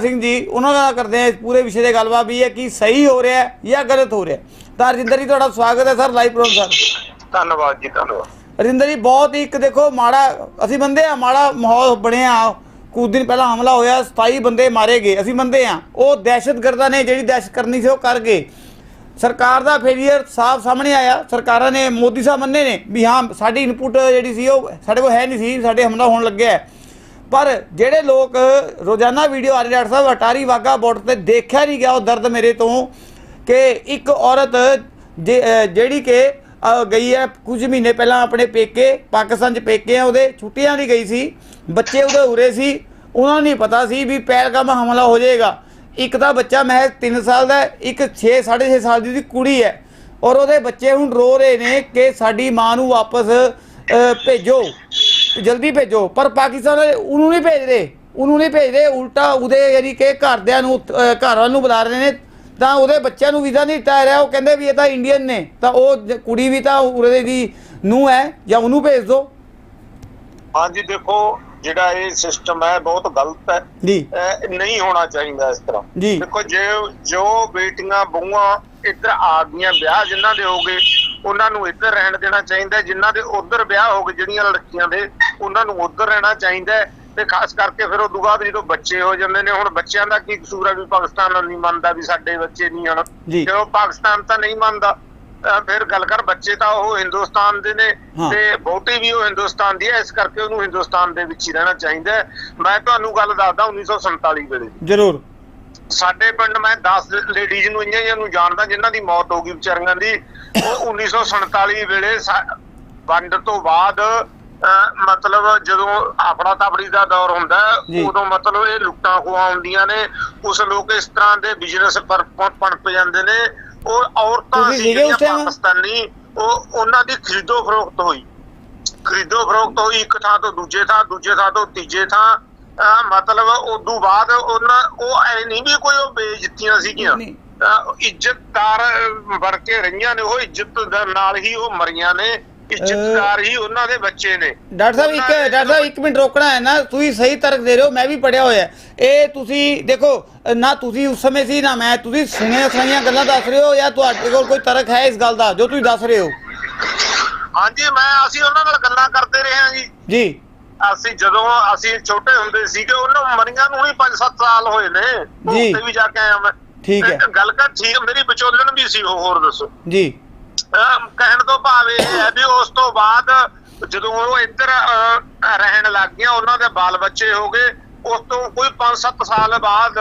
ਸਿੰਘ ਜੀ ਉਹਨਾਂ ਨਾਲ ਕਰਦੇ ਆ ਇਸ ਪੂਰੇ ਵਿਸ਼ੇ ਦੇ ਗੱਲਬਾਤ ਵੀ ਇਹ ਕੀ ਸਹੀ ਹੋ ਰਿਹਾ ਹੈ ਜਾਂ ਗਲਤ ਹੋ ਰਿਹਾ ਹੈ। ਤਾਂ ਰਜਿੰਦਰ ਜੀ ਤੁਹਾਡਾ ਸਵਾਗਤ ਹੈ ਸਰ ਲਾਈਵ ਪ੍ਰੋਗਰਾਮ ਸਰ। ਧੰਨਵਾਦ ਜੀ ਧੰਨਵਾਦ। ਰਜਿੰਦਰ ਜੀ ਬਹੁਤ ਹੀ ਇੱਕ ਦੇਖੋ ਮਾੜਾ ਅਸੀਂ ਬੰਦੇ ਆ ਮਾੜਾ ਮਾਹੌਲ ਬਣਿਆ ਕੁਝ ਦਿਨ ਪਹਿਲਾਂ ਹਮਲਾ ਹੋਇਆ 27 ਬੰਦੇ ਮਾਰੇ ਗਏ ਅਸੀਂ ਬੰਦੇ ਆ ਉਹ ਦਹਿਸ਼ਤਗਰਦਾਂ ਨੇ ਜਿਹੜੀ ਦਹਿਸ਼ਤ ਕਰਨੀ ਸੀ ਉਹ ਕਰ ਗਏ। ਸਰਕਾਰ ਦਾ ਫੇਲਿਅਰ ਸਾਫ਼ ਸਾਹਮਣੇ ਆਇਆ। ਸਰਕਾਰਾਂ ਨੇ ਮੋਦੀ ਸਾਹਿਬ ਮੰਨੇ ਨੇ ਵੀ ਹਾਂ ਸਾਡੀ ਇਨਪੁਟ ਜਿਹੜੀ ਸੀ ਉਹ ਸਾਡੇ ਕੋਲ ਹੈ ਨਹੀਂ ਸੀ ਸਾਡੇ ਹਮਲਾ ਹੋਣ ਲੱਗਿਆ ਹੈ। ਪਰ ਜਿਹੜੇ ਲੋਕ ਰੋਜ਼ਾਨਾ ਵੀਡੀਓ ਆ ਰਹੀ ਡਾਕਟਰ ਸਾਹਿਬ ਅਟਾਰੀ ਵਾਗਾ ਬਾਰਡਰ ਤੇ ਦੇਖਿਆ ਨਹੀਂ ਗਿਆ ਉਹ ਦਰਦ ਮੇਰੇ ਤੋਂ ਕਿ ਇੱਕ ਔਰਤ ਜੇ- ਜਿਹੜੀ ਕਿ ਗਈ ਹੈ ਕੁਝ ਮਹੀਨੇ ਪਹਿਲਾਂ ਆਪਣੇ ਪੇਕੇ ਪਾਕਿਸਤਾਨ 'ਚ ਪੇਕੇ ਆ ਉਹਦੇ ਛੁੱਟੀਆਂ ਲਈ ਗਈ ਸੀ ਬੱਚੇ ਉਹਦੇ ਉਰੇ ਸੀ ਉਹਨਾਂ ਨੂੰ ਨਹੀਂ ਪਤਾ ਸੀ ਵੀ ਪਹਿਲਗਾਮ ਹਮਲਾ ਹੋ ਜਾਏਗਾ। ਇੱਕ ਤਾਂ ਬੱਚਾ ਮਹਿਜ਼ 3 ਸਾਲ ਦਾ ਹੈ, ਇੱਕ 6 6.5 ਸਾਲ ਦੀ ਉਹਦੀ ਕੁੜੀ ਹੈ। ਔਰ ਉਹਦੇ ਬੱਚੇ ਹੁਣ ਰੋ ਰਹੇ ਨੇ ਕਿ ਸਾਡੀ ਮਾਂ ਨੂੰ ਵਾਪਸ ਭੇਜੋ। ਜਲਦੀ ਭੇਜੋ ਪਰ ਪਾਕਿਸਤਾਨ ਵਾਲੇ ਉਹਨੂੰ ਨਹੀਂ ਭੇਜ ਰਹੇ ਉਹਨੂੰ ਨਹੀਂ ਭੇਜ ਰਹੇ ਉਲਟਾ ਉਹਦੇ ਯਾਨੀ ਕਿ ਘਰਦਿਆਂ ਨੂੰ ਘਰ ਨੂੰ ਬੁਲਾ ਰਹੇ ਨੇ ਤਾਂ ਉਹਦੇ ਬੱਚਿਆਂ ਨੂੰ ਵੀਜ਼ਾ ਨਹੀਂ ਦਿੱਤਾ ਰਿਹਾ ਉਹ ਕਹਿੰਦੇ ਵੀ ਇਹ ਤਾਂ ਇੰਡੀਅਨ ਨੇ ਤਾਂ ਉਹ ਕੁੜੀ ਵੀ ਤਾਂ ਉਰੇ ਦੀ ਨੂੰ ਹੈ ਜਾਂ ਉਹਨੂੰ ਭੇਜ ਦਿਓ ਹਾਂਜੀ ਦੇਖੋ ਜਿਹੜਾ ਇਹ ਸਿਸਟਮ ਹੈ ਬਹੁਤ ਗਲਤ ਹੈ। ਜੀ। ਨਹੀਂ ਹੋਣਾ ਚਾਹੀਦਾ ਇਸ ਤਰ੍ਹਾਂ। ਦੇਖੋ ਜੇ ਜੋ ਬੇਟੀਆਂ ਬਹੂਆਂ ਇੱਧਰ ਆ ਗਈਆਂ ਵਿਆਹ ਜਿਨ੍ਹਾਂ ਦੇ ਹੋ ਗਏ ਉਹਨਾਂ ਨੂੰ ਇੱਧਰ ਰਹਿਣ ਦੇਣਾ ਚਾਹੀਦਾ। ਜਿਨ੍ਹਾਂ ਦੇ ਉੱਧਰ ਵਿਆਹ ਹੋ ਗਏ ਜਿਹੜੀਆਂ ਲੜਕੀਆਂ ਦੇ ਉਹਨਾਂ ਨੂੰ ਉੱਧਰ ਰਹਿਣਾ ਚਾਹੀਦਾ ਤੇ ਖਾਸ ਕਰਕੇ ਫਿਰ ਉਦੋਂ ਬਾਅਦ ਜਦੋਂ ਬੱਚੇ ਹੋ ਜਾਂਦੇ ਨੇ ਹੁਣ ਬੱਚਿਆਂ ਦਾ ਕੀ ਕਸੂਰ ਹੈ ਵੀ ਪਾਕਿਸਤਾਨ ਨਹੀਂ ਮੰਨਦਾ ਵੀ ਸਾਡੇ ਬੱਚੇ ਨਹੀਂ ਹਨ ਜੀ। ਕਿਉਂ ਪਾਕਿਸਤਾਨ ਤਾਂ ਨਹੀਂ ਮੰਨਦਾ ਫਿਰ ਗੱਲ ਕਰ ਬੱਚੇ ਤਾਂ ਉਹ ਹਿੰਦੁਸਤਾਨ ਦੇ ਨੇ। ਤੇ ਬਹੁਤੀ ਵੀ ਉਹ ਹਿੰਦੁਸਤਾਨ ਦੀ ਹੈ ਇਸ ਕਰਕੇ ਉਹਨੂੰ ਹਿੰਦੁਸਤਾਨ ਦੇ ਵਿੱਚ ਹੀ ਰਹਿਣਾ ਚਾਹੀਦਾ। ਮੈਂ ਤੁਹਾਨੂੰ ਗੱਲ ਦੱਸਦਾ 1947 ਵੇਲੇ ਜ਼ਰੂਰ ਸਾਡੇ ਪਿੰਡ ਮੈਂ 10 ਲੇਡੀਜ਼ ਨੂੰ ਜਿਹੀਆਂ ਨੂੰ ਜਾਣਦਾ ਜਿਨ੍ਹਾਂ ਦੀ ਮੌਤ ਹੋ ਗਈ ਵਿਚਾਰੀਆਂ ਦੀ। ਉਹ 1947 ਵੇਲੇ ਵੰਡ ਤੋਂ ਬਾਅਦ ਮਤਲਬ ਜਦੋਂ ਆਪਣਾ ਤਬੜੀ ਦਾ ਦੌਰ ਹੁੰਦਾ। ਉਦੋਂ ਮਤਲਬ ਇਹ ਲੁੱਟਾਂ ਖੋਹਾਂ ਹੁੰਦੀਆਂ ਨੇ। ਉਸ ਲੋਕ ਇਸ ਤਰ੍ਹਾਂ ਦੇ ਬਿਜ਼ਨਸ ਪਰ ਪਣਪ ਜਾਂਦੇ ਨੇ। ਉਹ ਔਰਤਾਂ ਜਿਹੜੀਆਂ? ਪਾਕਿਸਤਾਨੀ ਉਹ ਉਹਨਾਂ ਦੀ ਖਰੀਦੋ ਫਰੋਖਤ ਹੋਈ। ਖਰੀਦੋ ਫਰੋਖਤ ਹੋਈ ਇੱਕ ਥਾਂ ਤੋਂ ਦੂਜੇ ਥਾਂ ਦੂਜੇ ਥਾਂ ਤੋਂ ਤੀਜੇ ਥਾਂ। ਅਹ ਮਤਲਬ ਉਦੋਂ ਬਾਅਦ ਉਹਨਾਂ ਉਹ ਐ ਨਹੀਂ ਵੀ ਕੋਈ ਉਹ ਬੇਇੱਜ਼ਤੀਆਂ ਸੀਗੀਆਂ। ਇੱਜ਼ਤਦਾਰ ਬਣ ਕੇ ਰਹੀਆਂ ਨੇ ਉਹ ਇੱਜ਼ਤ ਦੇ ਨਾਲ ਹੀ ਉਹ ਮਰੀਆਂ ਨੇ ਇੱਜ਼ਤਦਾਰ ਹੀ ਉਹਨਾਂ ਦੇ ਬੱਚੇ ਨੇ। ਡਾਕਟਰ ਸਾਹਿਬ ਇੱਕ ਡਾਕਟਰ ਸਾਹਿਬ ਇੱਕ ਮਿੰਟ ਰੋਕਣਾ ਹੈ ਨਾ ਤੁਸੀਂ ਸਹੀ ਤਰਕ ਦੇ ਰਹੇ ਹੋ ਮੈਂ ਵੀ ਪੜਿਆ ਹੋਇਆ ਹੈ। ਇਹ ਤੁਸੀਂ ਦੇਖੋ ਨਾ ਤੁਸੀਂ ਉਸ ਸਮੇਂ ਸੀ ਨਾ ਮੈਂ ਤੁਸੀਂ ਸੁਣੀਆਂ ਸੁਣਾਈਆਂ ਗੱਲਾਂ ਦੱਸ ਰਹੇ ਹੋ ਜਾਂ ਤੁਹਾਡੇ ਕੋਲ ਕੋਈ ਤਰਕ ਹੈ ਇਸ ਗੱਲ ਦਾ ਜੋ ਤੁਸੀਂ ਦੱਸ ਰਹੇ ਹੋ? ਹਾਂਜੀ ਮੈਂ ਅਸੀਂ ਉਹਨਾਂ ਨਾਲ ਗੱਲਾਂ ਕਰਦੇ ਰਹੇ ਹਾਂ ਜੀ। ਜੀ। ਅਸੀਂ ਜਦੋਂ ਅਸੀਂ ਛੋਟੇ ਹੁੰਦੇ ਸੀਗੇ ਉਹਨਾਂ ਮਰੀਆਂ ਨੂੰ ਹੀ 5-7 ਸਾਲ ਹੋਏ ਨੇ। ਉੱਥੇ ਵੀ ਜਾ ਕੇ ਆਇਆ ਮੈਂ। ਠੀਕ ਹੈ। ਗੱਲ ਕਰ ਠੀਕ ਮੇਰੀ ਵਿਚੋਲਣ ਵੀ ਸੀ ਹੋਰ ਦੱਸੋ। ਜੀ। ਕਹਿਣ ਤੋਂ ਭਾਵ ਇਹ ਹੈ ਵੀ ਉਸ ਤੋਂ ਬਾਅਦ ਜਦੋਂ ਉਹ ਇੱਧਰ ਰਹਿਣ ਲੱਗ ਗਿਆ ਉਹਨਾਂ ਦੇ ਬਾਲ ਬੱਚੇ ਹੋ ਗਏ ਉਸ ਤੋਂ ਕੋਈ 5-7 ਸਾਲ ਬਾਅਦ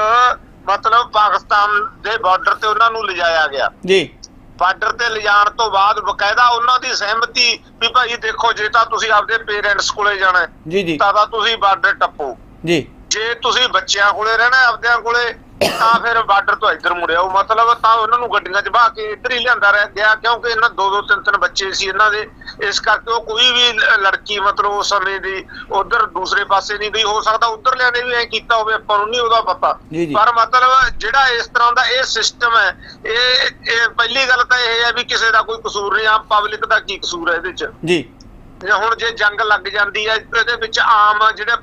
ਮਤਲਬ ਪਾਕਿਸਤਾਨ ਦੇ ਬਾਰਡਰ ਤੇ ਉਹਨਾਂ ਨੂੰ ਲਿਜਾਇਆ ਗਿਆ। ਜੀ। ਬਾਰਡਰ ਤੇ ਲਿਜਾਣ ਤੋਂ ਬਾਅਦ ਬਕਾਇਦਾ ਉਹਨਾਂ ਦੀ ਸਹਿਮਤੀ ਵੀ ਭਾਈ ਦੇਖੋ ਜੇ ਤਾਂ ਤੁਸੀਂ ਆਪਦੇ ਪੇਰੈਂਟਸ ਕੋਲੇ ਜਾਣਾ ਹੈ, ਜੀ ਜੀ। ਤਾਂ ਤਾਂ ਤੁਸੀਂ ਬਾਰਡਰ ਟੱਪੋ। ਜੀ। ਜੇ ਤੁਸੀਂ ਬੱਚਿਆਂ ਕੋਲੇ ਰਹਿਣਾ ਆਪਦਿਆਂ ਕੋਲੇ ਤਾਂ ਫਿਰ ਬਾਰਡਰ ਤੋਂ ਇੱਧਰ ਮੁੜਿਓ ਮਤਲਬ ਤਾਂ ਉਹਨਾਂ ਨੂੰ ਗੱਡੀਆਂ 'ਚ ਬਹਾ ਕੇ ਇੱਧਰ ਹੀ ਲਿਆਂਦਾ ਰਹਿ ਗਿਆ ਕਿਉਂਕਿ ਇਹਨਾਂ ਦੋ ਦੋ ਤਿੰਨ ਤਿੰਨ ਬੱਚੇ ਸੀ ਇਹਨਾਂ ਦੇ। ਇਸ ਕਰਕੇ ਉਹ ਕੋਈ ਵੀ ਲੜਕੀ ਮਤਲਬ ਉਸ ਸਮੇਂ ਦੀ ਉਧਰ ਦੂਸਰੇ ਪਾਸੇ ਨਹੀਂ ਗਈ। ਹੋ ਸਕਦਾ ਉਧਰ ਲਿਆਣੇ ਵੀ ਐ ਕੀਤਾ ਹੋਵੇ ਆਪਾਂ ਨੂੰ ਨਹੀਂ ਉਹਦਾ ਪਤਾ। ਪਰ ਮਤਲਬ ਜਿਹੜਾ ਇਸ ਤਰ੍ਹਾਂ ਦਾ ਇਹ ਸਿਸਟਮ ਹੈ ਇਹ ਪਹਿਲੀ ਗੱਲ ਤਾਂ ਇਹ ਹੈ ਵੀ ਕਿਸੇ ਦਾ ਕੋਈ ਕਸੂਰ ਨਹੀਂ ਆਮ ਪਬਲਿਕ ਦਾ ਕੀ ਕਸੂਰ ਹੈ ਇਹਦੇ 'ਚ? ਜੀ। ਜਾਂ ਹੁਣ ਜੇ ਜੰਗ ਲੱਗ ਜਾਂਦੀ ਹੈ ਇਹਦੇ ਵਿੱਚ ਆਮ ਜਿਹੜੇ